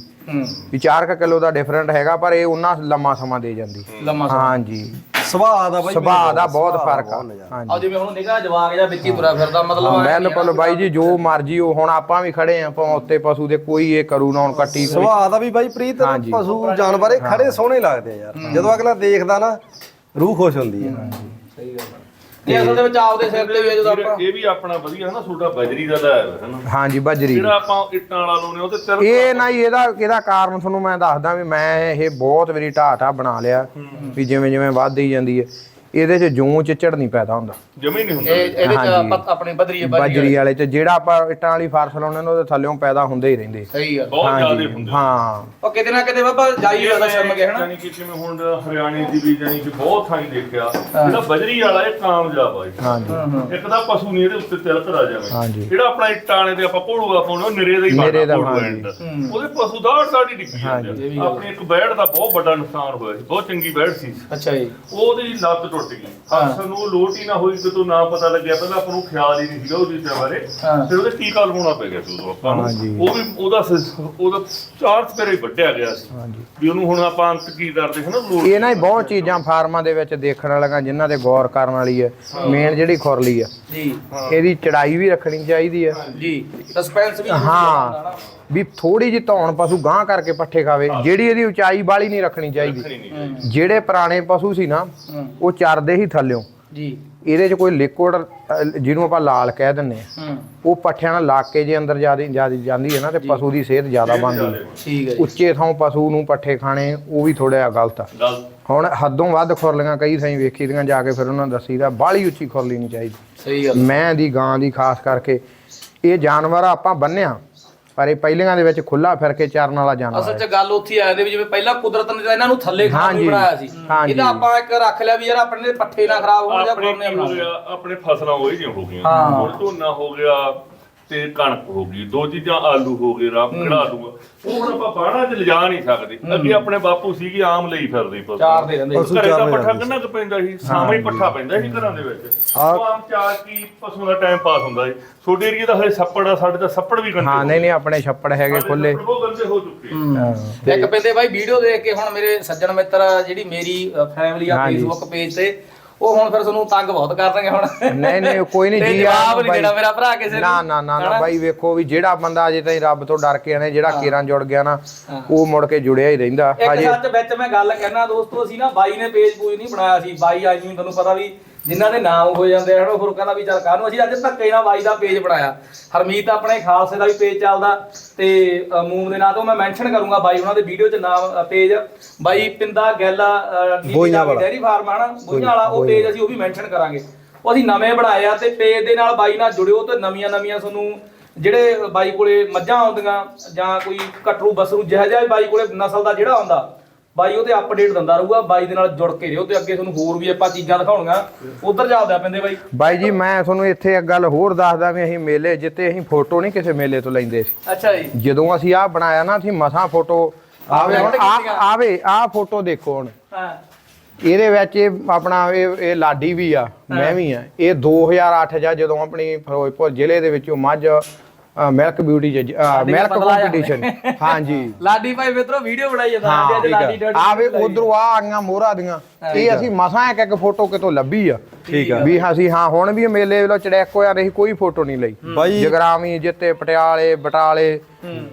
ਵੀ 4 ਕਿਲੋ ਦਾ ਡਿਫਰੈਂਟ ਹੈਗਾ ਪਰ ਇਹ ਉਹਨਾਂ ਲੰਮਾ ਸਮਾਂ ਦੇ ਜਾਂਦੀ। ਲੰਮਾ ਸਮਾਂ। ਹਾਂਜੀ। ਸੁਭਾਅ ਦਾ ਬਾਈ ਸੁਭਾਅ ਦਾ ਬਹੁਤ ਫ਼ਰਕ ਆ। ਆ ਹਾਂਜੀ ਜਿਵੇਂ ਹੁਣ ਨਿਕਾ ਜਵਾਗ ਜਾਂ ਵਿੱਚ ਹੀ ਤੁਰਿਆ ਫਿਰਦਾ ਮਤਲਬ ਐਂ ਬਿਲਕੁਲ ਬਾਈ ਜੀ ਜੋ ਮਰਜ਼ੀ ਹੋ ਹੁਣ ਆਪਾਂ ਵੀ ਖੜੇ ਆ ਭਾਵੇਂ ਉੱਤੇ ਪਸ਼ੂ ਦੇ ਕੋਈ ਇਹ ਕਰੂ ਨਾ ਹੁਣ ਕੱਟੀ ਕੋਈ ਸੁਭਾਅ ਦਾ ਵੀ ਬਾਈ ਪ੍ਰੀਤ ਹਾਂਜੀ। ਪਸ਼ੂ ਜਾਨਵਰ ਇਹ ਖੜੇ ਸੋਹਣੇ ਲੱਗਦੇ ਆ ਯਾਰ ਜਦੋਂ ਅਗਲਾ ਦੇਖਦਾ ਨਾ ਰੂਹ ਖੁਸ਼ ਹੁੰਦੀ ਹੈ ਸਹੀ ਗੱਲ ਆ। ਇਹ ਅਸਲ ਦੇ ਵਿੱਚ ਆਪਦੇ ਸਿਰ ਤੇ ਵੀ ਜਦੋਂ ਆਪਾਂ ਇਹ ਵੀ ਆਪਣਾ ਵਧੀਆ ਹੈ ਨਾ ਛੋਟਾ ਬਜਰੀ ਦਾ ਦਾ ਹੈ ਨਾ। ਹਾਂਜੀ ਬਜਰੀ। ਜਿਹੜਾ ਆਪਾਂ ਇੱਟਾਂ ਵਾਲਾ ਲਾਉਨੇ ਉਹ ਤੇ ਤਿਲ ਇਹ ਨਾ ਇਹਦਾ ਇਹਦਾ ਕਾਰਨ ਤੁਹਾਨੂੰ ਮੈਂ ਦੱਸਦਾ ਵੀ ਮੈਂ ਇਹ ਬਹੁਤ ਵਾਰੀ ਢਾਹ ਢਾਹ ਬਣਾ ਲਿਆ ਵੀ ਜਿਵੇਂ ਜਿਵੇਂ ਵੱਧਦੀ ਜਾਂਦੀ ਹੈ। ਇਹਦੇ 'ਚ ਜੂੰ ਚਿੱਚੜ ਨਹੀਂ ਪੈਦਾ ਹੁੰਦਾ। ਜਮੇ ਨਹੀਂ ਹੁੰਦਾ। ਇਹ ਇਹਦੇ ਚ ਹਾਂਜੀ। ਆਪਾਂ ਆਪਣੀ ਬਦਰੀ ਬਦਰੀ ਬਜਰੀ ਵਾਲੇ। 'ਚ ਜਿਹੜਾ ਆਪਾਂ ਇੱਟਾਂ ਵਾਲੀ ਫਰਸ਼ ਲਾਉਂਦੇ ਨੇ ਉਹਦੇ ਥੱਲੇੋਂ ਪੈਦਾ ਹੁੰਦੇ ਹੀ ਰਹਿੰਦੇ। ਸਹੀ ਗੱਲ ਬਹੁਤ ਜ਼ਿਆਦਾ ਹੁੰਦੇ ਹਾਂ। ਉਹ ਕਿਤੇ ਨਾ ਕਿਤੇ ਬਾਬਾ ਜਾਈ ਵਾਲਾ ਸ਼ਰਮ ਗਿਆ ਹਨਾ? ਜਾਨੀ ਕਿ ਜਿਵੇਂ ਹੁਣ ਹਰਿਆਣੇ ਦੀ ਵੀ ਜਾਨੀ ਕਿ ਬਹੁਤ ਥਾਂ ਦੇਖਿਆ ਜਿਹੜਾ ਬਜਰੀ ਵਾਲਾ ਇਹ ਕਾਮਯਾਬ ਆ ਜੀ। ਹਾਂਜੀ। ਇੱਕ ਤਾਂ ਪਸ਼ੂ ਨਹੀਂ ਇਹਦੇ ਉੱਤੇ ਤਿਲਕ ਰਾ ਜਾਵੇ। ਹਾਂਜੀ। ਜਿਹੜਾ ਆਪਣਾ ਇੱਟਾਂ ਵਾਲੇ ਤੇ ਆਪਾਂ ਭੋੜੂਗਾ ਪਾਉਣਾ ਉਹ ਨਿਰੇ ਦਾ ਹੀ ਨਿਰੇ ਦਾ, ਬਣਦਾ। ਹਾਂਜੀ। end। ਉਹਦੇ ਪਸ਼ੂ ਦਾੜ ਦਾੜੀ ਡਿੱਗੀ ਜਾਂਦੇ ਆ। ਆਪਣੀ ਇੱਕ ਬੈੜ ਦਾ ਬਹੁਤ ਵੱਡਾ ਨੁਕਸਾਨ ਹੋਇਆ ਸੀ ਬਹੁਤ ਚੰਗੀ ਬੈੜ ਸੀ। ਅੱਛਾ ਜੀ। ਉਹਦੀ ਲੱਤ ਟੁੱਟ ਗਈ ਅਕਸਰ ਨੂੰ ਲੋਟ ਹੀ ਨਾ ਹੋਈ ਕਿਤੋਂ ਨਾ ਪਤਾ ਲੱਗਿਆ ਪਹਿਲਾਂ ਆਪਾਂ ਨੂੰ ਖਿਆਲ ਹੀ ਨਹੀਂ ਸੀਗਾ ਉਹਦੀ ਚੀਜ਼ਾਂ ਬਾਰੇ। ਹਾਂ। ਫਿਰ ਉਹਦੇ ਟੀਕਾ ਲਵਾਉਣਾ ਪੈ ਗਿਆ ਸੀ ਉਦੋਂ ਆਪਾਂ ਹਾਂਜੀ। ਨੂੰ ਉਹ ਵੀ ਉਹਦਾ ਉਹਦਾ ਚਾਰ ਸਪੇਰੇ ਵੱਢਿਆ ਗਿਆ ਸੀ। ਹਾਂਜੀ। ਵੀ ਉਹਨੂੰ ਹੁਣ ਆਪਾਂ ਅੰਤ ਕੀ ਕਰਦੇ ਹਾਂ ਨਾ ਲੋਟ ਇਹ ਨਾ ਹੀ ਬਹੁਤ ਚੀਜ਼ਾਂ ਫਾਰਮਾਂ ਦੇ ਵਿੱਚ ਦੇਖਣ ਵਾਲੀਆਂ ਜਿਨ੍ਹਾਂ ਤੇ ਗੌਰ ਕਰਨ ਵਾਲੀ ਹੈ। ਮੇਨ ਜਿਹੜੀ ਖੁਰਲੀ ਆ ਜੀ। ਇਹਦੀ ਚੜਾਈ ਵੀ ਰੱਖਣੀ ਚਾਹੀਦੀ ਹੈ। ਜੀ। ਸਸਪੈਂਸ ਵੀ ਹਾਂ। ਵੀ ਥੋੜੀ ਜਿਹੀ ਧੌਣ ਪਸ਼ੂ ਗਾਂ ਕਰਕੇ ਪੱਠੇ ਖਾਵੇ ਜਿਹੜੀ ਇਹਦੀ ਉਚਾਈ ਬਾਲੀ ਨਹੀਂ ਰੱਖਣੀ ਚਾਹੀਦੀ। ਜਿਹੜੇ ਪੁਰਾਣੇ ਪਸ਼ੂ ਸੀ ਨਾ ਉਹ ਚਰਦੇ ਹੀ ਥੱਲਿਓਂ। ਜੀ। ਇਹਦੇ 'ਚ ਕੋਈ ਲਿਕੁਇਡ ਜਿਹਨੂੰ ਆਪਾਂ ਲਾਲ ਕਹਿ ਦਿੰਨੇ ਆ। ਹੂੰ। ਉਹ ਪੱਠਿਆਂ ਨਾਲ ਲਾ ਕੇ ਜੇ ਅੰਦਰ ਜ਼ਿਆਦਾ ਜ਼ਿਆਦਾ ਜਾਂਦੀ ਹੈ ਨਾ ਤੇ ਪਸ਼ੂ ਦੀ ਸਿਹਤ ਜ਼ਿਆਦਾ ਬਣਦੀ ਹੈ। ਠੀਕ ਹੈ ਜੀ। ਉੱਚੇ ਥਾਂ ਪਸ਼ੂ ਨੂੰ ਪੱਠੇ ਖਾਣੇ ਉਹ ਵੀ ਥੋੜਾ ਜਿਹਾ ਗਲਤ ਆ। ਹੁਣ ਹੱਦੋਂ ਵੱਧ ਖੁਰਲੀਆਂ ਕਈ ਥਾਈਂ ਵੇਖੀ ਦੀਆਂ ਜਾ ਕੇ ਫਿਰ ਉਹਨਾਂ ਨੂੰ ਦੱਸੀਦਾ ਬਾਹਲੀ ਉੱਚੀ ਖੁਰਲੀ ਨਹੀਂ ਚਾਹੀਦੀ। ਸਹੀ ਗੱਲ ਮੈਂ ਦੀ ਗਾਂ ਦੀ ਖਾਸ ਕਰਕੇ ਇਹ ਜਾਨਵਰ ਆਪਾਂ ਬੰਨਿਆ ਪਰ ਇਹ ਪਹਿਲੀਆਂ ਦੇ ਵਿੱਚ ਖੁੱਲਾ ਫਿਰ ਕੇ ਚਰਨ ਵਾਲਾ ਜਾਨਵਰ ਅਸਲ 'ਚ ਗੱਲ ਉੱਥੇ ਆ ਜਾਂਦੀ ਵੀ ਜਿਵੇਂ ਪਹਿਲਾਂ ਕੁਦਰਤ ਨੇ ਤਾਂ ਇਹਨਾਂ ਨੂੰ ਥੱਲੇ ਖਾਣ ਹਾਂਜੀ, ਲਈ ਬਣਾਇਆ ਸੀ। ਹਾਂਜੀ। ਇਹਦਾ ਆਪਾਂ ਇੱਕ ਰੱਖ ਲਿਆ ਵੀ ਯਾਰ ਆਪਣੇ ਪੱਠੇ ਨਾ ਖਰਾਬ ਹੋਣ ਜਾਂ ਆਪਣੇ ਕੀ ਗਿਆ? ਫਸਲਾਂ ਉਹ ਹੀ ਹੋ ਗਈਆਂ। ਹਾਂ। ਹੁਣ ਝੋਨਾ ਹੋ ਗਿਆ ਤੇ ਕਣਕ ਹੋ ਗਈ ਦੋ ਚੀਜ਼ਾਂ ਆਲੂ ਹੋ ਗਏ ਰੱਬ ਕਢਾ ਦੂੰਗਾ। ਉਹ ਹੁਣ ਆਪਾਂ ਬਾਹਰਾਂ 'ਚ ਲਿਜਾ ਨਹੀਂ ਸਕਦੇ। ਅੱਗੇ ਆਪਣੇ ਬਾਪੂ ਸੀਗੇ ਆਮ ਲਈ ਫਿਰਦੇ ਪਸ਼ੂ। ਚਾਰ ਦੇ ਦਿੰਦੇ ਪਸ਼ੂ ਘਰੇ ਚਾਰ ਦਾ ਲੈ ਪੱਠਾ ਕਿੰਨਾ ਕੁ ਪੈਂਦਾ ਸੀ? ਸਾਹਮਣੇ ਹੀ ਪੱਠਾ ਪੈਂਦਾ ਸੀ ਘਰਾਂ ਦੇ ਵਿੱਚ। ਉਹ ਆਮ ਚਾਰ ਕੀ ਪਸ਼ੂ ਦਾ ਟਾਈਮ ਪਾਸ ਹੁੰਦਾ ਸੀ। ਛੋਟੇ ਏਰੀਏ ਦਾ ਹਲੇ ਛੱਪੜ ਆ ਸਾਡੇ ਤਾਂ ਛੱਪੜ ਵੀ ਗੰਦੇ ਹਾਂ ਨਹੀਂ ਨਹੀਂ ਆਪਣੇ ਛੱਪੜ ਹੈਗੇ ਖੁੱਲੇ ਉਹ ਗੰਦੇ ਹੋ ਚੁੱਕੇ ਇੱਕ ਪਿੰਦੇ ਬਾਈ ਵੀਡੀਓ ਦੇਖ ਕੇ ਹੁਣ ਮੇਰੇ ਸੱਜਣ ਮਿੱਤਰ ਜਿਹੜੀ ਮੇਰੀ ਫੈਮਿਲੀ ਆ ਹਾਂਜੀ। ਫੇਸਬੁੱਕ ਪੇਜ ਤੇ ਉਹ ਹੁਣ ਫਿਰ ਤੁਹਾਨੂੰ ਤੰਗ ਬਹੁਤ ਕਰ ਦੇਣਗੇ ਹੁਣ। ਨਹੀਂ ਨਹੀਂ ਕੋਈ ਨਹੀਂ ਜੀ ਜਵਾਬ ਨਹੀਂ ਦੇਣਾ ਮੇਰਾ ਭਰਾ ਕਿਸੇ ਨੂੰ। ਨਾ ਨਾ ਨਾ? ਬਾਈ ਵੇਖੋ ਵੀ ਜਿਹੜਾ ਬੰਦਾ ਅਜੇ ਤਾਈਂ ਰੱਬ ਤੋਂ ਡਰ ਕੇ ਆਨੇ ਜਿਹੜਾ ਕੇਰਾਂ ਜੁੜ ਗਿਆ ਨਾ ਉਹ ਮੁੜ ਕੇ ਜੁੜਿਆ ਹੀ ਰਹਿੰਦਾ। ਇੱਕ ਸੱਚ ਵਿੱਚ ਮੈਂ ਗੱਲ ਕਹਿਣਾ ਦੋਸਤੋ ਅਸੀਂ ਨਾ ਬਾਈ ਨੇ ਪੇਜ ਪੂਜ ਨਹੀਂ ਬਣਾਇਆ ਸੀ। ਬਾਈ ਆਈ ਨੂੰ ਤੁਹਾਨੂੰ ਪਤਾ ਵੀ ਜਿਨ੍ਹਾਂ ਦੇ ਨਾਮ ਹੋ ਜਾਂਦੇ ਹਨ ਉਹ ਫਿਰ ਕਹਿੰਦਾ ਵੀ ਚੱਲ ਕਾਹਨੂੰ? ਅਸੀਂ ਅੱਜ ਧੱਕੇ ਨਾਲ ਬਾਈ ਦਾ ਪੇਜ ਬਣਾਇਆ। ਹਰਮੀਤ ਆਪਣੇ ਖਾਲਸੇ ਦਾ ਵੀ ਪੇਜ ਚੱਲਦਾ ਤੇ ਮੂਮ ਦੇ ਨਾਂ ਤੋਂ ਮੈਂ ਮੈਂਸ਼ਨ ਕਰੂੰਗਾ ਬਾਈ ਉਹਨਾਂ ਦੇ ਵੀਡੀਓ 'ਚ ਨਾਮ ਪੇਜ ਬਾਈ ਪਿੰਦਾ ਗੈਲਾ। ਡੈਰੀ ਫਾਰਮ ਆ ਨਾ ਬੋਈਆਂ ਵਾਲਾ ਉਹ ਪੇਜ ਅਸੀਂ ਉਹ ਵੀ ਮੈਂਸ਼ਨ ਕਰਾਂਗੇ। ਉਹ ਅਸੀਂ ਨਵੇਂ ਬਣਾਏ ਆ ਤੇ ਪੇਜ ਦੇ ਨਾਲ ਬਾਈ ਨਾਲ ਜੁੜਿਓ ਤੇ ਨਵੀਆਂ ਨਵੀਆਂ ਤੁਹਾਨੂੰ ਜਿਹੜੇ ਬਾਈ ਕੋਲੇ ਮੱਝਾਂ ਆਉਂਦੀਆਂ ਜਾਂ ਕੋਈ ਕਟਰੂ ਬਸਰੂ ਜਿਹੋ ਜਿਹਾ ਬਾਈ ਕੋਲੇ ਨਸਲ ਦਾ ਜਿਹੜਾ ਆਉਂਦਾ ਬਾਈ ਉਹ ਤੇ ਅਪਡੇਟ ਦਿੰਦਾ ਰਹੂਗਾ ਬਾਈ ਦੇ ਨਾਲ ਜੁੜ ਕੇ ਰਹੋ ਤੇ ਅੱਗੇ ਤੁਹਾਨੂੰ ਹੋਰ ਵੀ ਆਪਾਂ ਚੀਜ਼ਾਂ ਦਿਖਾਉਣੀਆਂ। ਉਧਰ ਆ ਪੈਂਦੇ ਬਾਈ। ਬਾਈ ਜੀ ਮੈਂ ਤੁਹਾਨੂੰ ਇੱਥੇ ਇੱਕ ਗੱਲ ਹੋਰ ਦੱਸਦਾ ਵੀ ਅਸੀਂ ਮੇਲੇ ਜਿੱਤੇ ਅਸੀਂ ਫੋਟੋ ਨਹੀਂ ਕਿਸੇ ਮੇਲੇ ਤੋਂ ਲੈਂਦੇ। ਸੀ ਅੱਛਾ ਜੀ। ਜਦੋਂ ਅਸੀਂ ਆਹ ਬਣਾਇਆ ਨਾ ਅਸੀਂ ਮਸਾਂ ਫੋਟੋ ਆਵੇ ਆਵੇ ਆਹ ਫੋਟੋ ਦੇਖੋ ਹੁਣ। ਹਾਂ। ਇਹਦੇ ਵਿੱਚ ਇਹ ਆਪਣਾ ਇਹ ਇਹ ਲਾਡੀ ਵੀ ਆ ਮੈਂ ਵੀ ਆ। ਇਹ 2008 ਜਾਂ ਜਦੋਂ ਆਪਣੀ ਫਿਰੋਜ਼ਪੁਰ ਜ਼ਿਲ੍ਹੇ ਦੇ ਵਿੱਚੋਂ ਮੱਝ ਮਿਲਕ ਬਿਊਟੀ ਮਿਲਕ ਜਾ ਕੰਪੀਟੀਸ਼ਨ ਹਾਂਜੀ। ਲਾਡੀ ਭਾਈ ਮਿੱਤਰੋ ਵੀਡੀਓ ਬਣਾਈ ਜਾਂਦਾ ਹਾਂ ਅੱਜ ਲਾਡੀ ਡਾਡੀ ਆਵੇ ਉਧਰੋਂ ਆ ਆਈਆਂ ਮੋਹਰਾਂ ਦੀਆਂ। ਇਹ ਅਸੀਂ ਮਸਾਂ ਇੱਕ ਇੱਕ ਫੋਟੋ ਕਿਤੋਂ ਲੱਭੀ ਆ। ਠੀਕ ਆ। ਵੀ ਅਸੀਂ ਹਾਂ ਹੁਣ ਵੀ ਮੇਲੇ ਵੱਲੋਂ ਚੜੈਕ ਹੋਇਆ ਰਹੀ ਕੋਈ ਫੋਟੋ ਨਹੀਂ ਲਈ। ਜਗਰਾਵੀ ਜਿੱਤੇ ਪਟਿਆਲੇ ਬਟਾਲੇ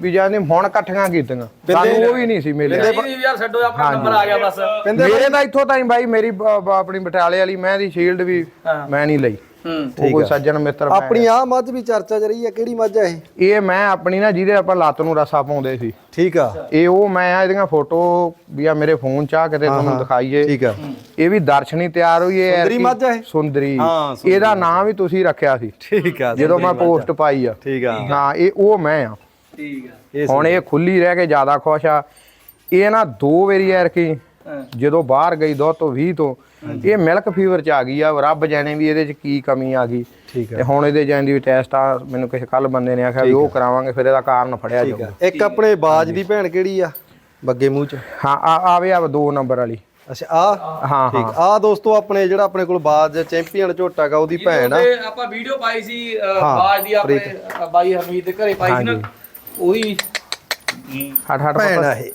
ਵੀ ਜਾਂਦੇ ਹੁਣ ਇਕੱਠੀਆਂ ਕੀਤੀਆਂ। ਸਾਨੂੰ ਉਹ ਵੀ ਨਹੀਂ ਸੀ ਮੇਲੇ ਨਹੀਂ ਨਹੀਂ ਯਾਰ ਛੱਡੋ ਆਪਣਾ ਨੰਬਰ ਆ ਗਿਆ ਬਸ। ਮੇਰੇ ਤਾਂ ਇੱਥੋਂ ਤਾਈਂ ਬਾਈ ਮੇਰੀ ਆਪਣੀ ਬਟਾਲੇ ਵਾਲੀ ਮੈਂ ਦੀ ਸ਼ੀਲਡ ਵੀ ਮੈਂ ਨਹੀਂ ਲਈ। ਉਹ ਕੋਈ ਸੱਜਣ ਮਿੱਤਰ ਮੈਂ- ਆਪਣੀ ਆ ਮੱਝ ਵੀ ਚਰਚਾ ਚ ਰਹੀ ਆ ਕਿਹੜੀ ਮੱਝ ਆ ਇਹ? ਇਹ ਮੈਂ ਆਪਣੀ ਨਾ ਜਿਹਦੇ ਆਪਾਂ ਲੱਤ ਨੂੰ ਰਸਾ ਪਾਉਂਦੇ ਸੀ। ਠੀਕ ਆ। ਇਹ ਉਹ ਮੈਂ ਆ ਇਹਦੀਆਂ ਫੋਟੋ ਵੀ ਆ ਮੇਰੇ ਫੋਨ 'ਚ ਆ ਕਿਤੇ ਤੁਹਾਨੂੰ ਦਿਖਾਈਏ। ਠੀਕ ਆ। ਇਹ ਵੀ ਦਰਸ਼ਨੀ ਤਿਆਰ ਹੋਈ ਹੈ ਸੁੰਦਰੀ ਮੱਝ ਆ ਇਹ? ਸੁੰਦਰੀ। ਹਾਂ, ਸੁੰਦਰੀ। ਇਹਦਾ ਨਾਮ ਵੀ ਤੁਸੀਂ ਰੱਖਿਆ ਸੀ। ਠੀਕ ਆ ਜਦੋਂ ਮੈਂ ਪੋਸਟ ਪਾਈ ਆ। ਠੀਕ ਆ। ਹਾਂ ਇਹ ਉਹ ਮੈਂ ਆ। ਠੀਕ ਆ। ਹੁਣ ਇਹ ਖੁੱਲੀ ਰਹਿ ਕੇ ਜ਼ਿਆਦਾ ਖੁਸ਼ ਆ। ਇਹ ਨਾ ਦੋ ਵਾਰੀ ਐਰ ਕੀ। ਜਦੋਂ ਬਾਹਰ ਗਈ ਦੋ ਤੋਂ 20 ਤੋਂ ਇਹ ਮਿਲਕ ਫੀਵਰ ਚ ਆ ਗਈ ਆ ਰੱਬ ਜਾਣੇ ਵੀ ਇਹਦੇ ਚ ਕੀ ਕਮੀ ਆ ਗਈ। ਠੀਕ ਤੇ ਹੁਣ ਇਹਦੇ ਜਾਂਦੀ ਵੀ ਟੈਸਟ ਆ ਮੈਨੂੰ ਕਿਸੇ ਕੱਲ ਬੰਦੇ ਨੇ ਆਖਿਆ ਵੀ ਉਹ ਕਰਾਵਾਂਗੇ ਫਿਰ ਇਹਦਾ ਕਾਰਨ ਫੜਿਆ ਜਾਊਗਾ। ਇੱਕ ਆਪਣੇ ਬਾਜ ਦੀ ਭੈਣ ਕਿਹੜੀ ਆ? ਬੱਗੇ ਮੂੰਹ ਚ? ਹਾਂ ਆ ਆਵੇ ਆ ਦੋ ਨੰਬਰ ਵਾਲੀ। ਅੱਛਾ ਆ? ਹਾਂ ਠੀਕ ਆ। ਦੋਸਤੋ ਆਪਣੇ ਜਿਹੜਾ ਆਪਣੇ ਕੋਲ ਬਾਜ ਚੈਂਪੀਅਨ ਝੋਟਾ ਗਾ ਉਹਦੀ ਭੈਣ ਆ। ਤੇ ਆਪਾਂ ਵੀਡੀਓ ਪਾਈ ਸੀ ਬਾਜ ਦੀ ਆਪਣੇ ਬਾਈ ਹਰਮੀਤ ਦੇ ਘਰੇ ਪਾਈ ਸੀ ਨਾ। ਉਹੀ ਹਟ ਹਟ ਭੈਣ ਪਤਾ ਆ ਇਹ।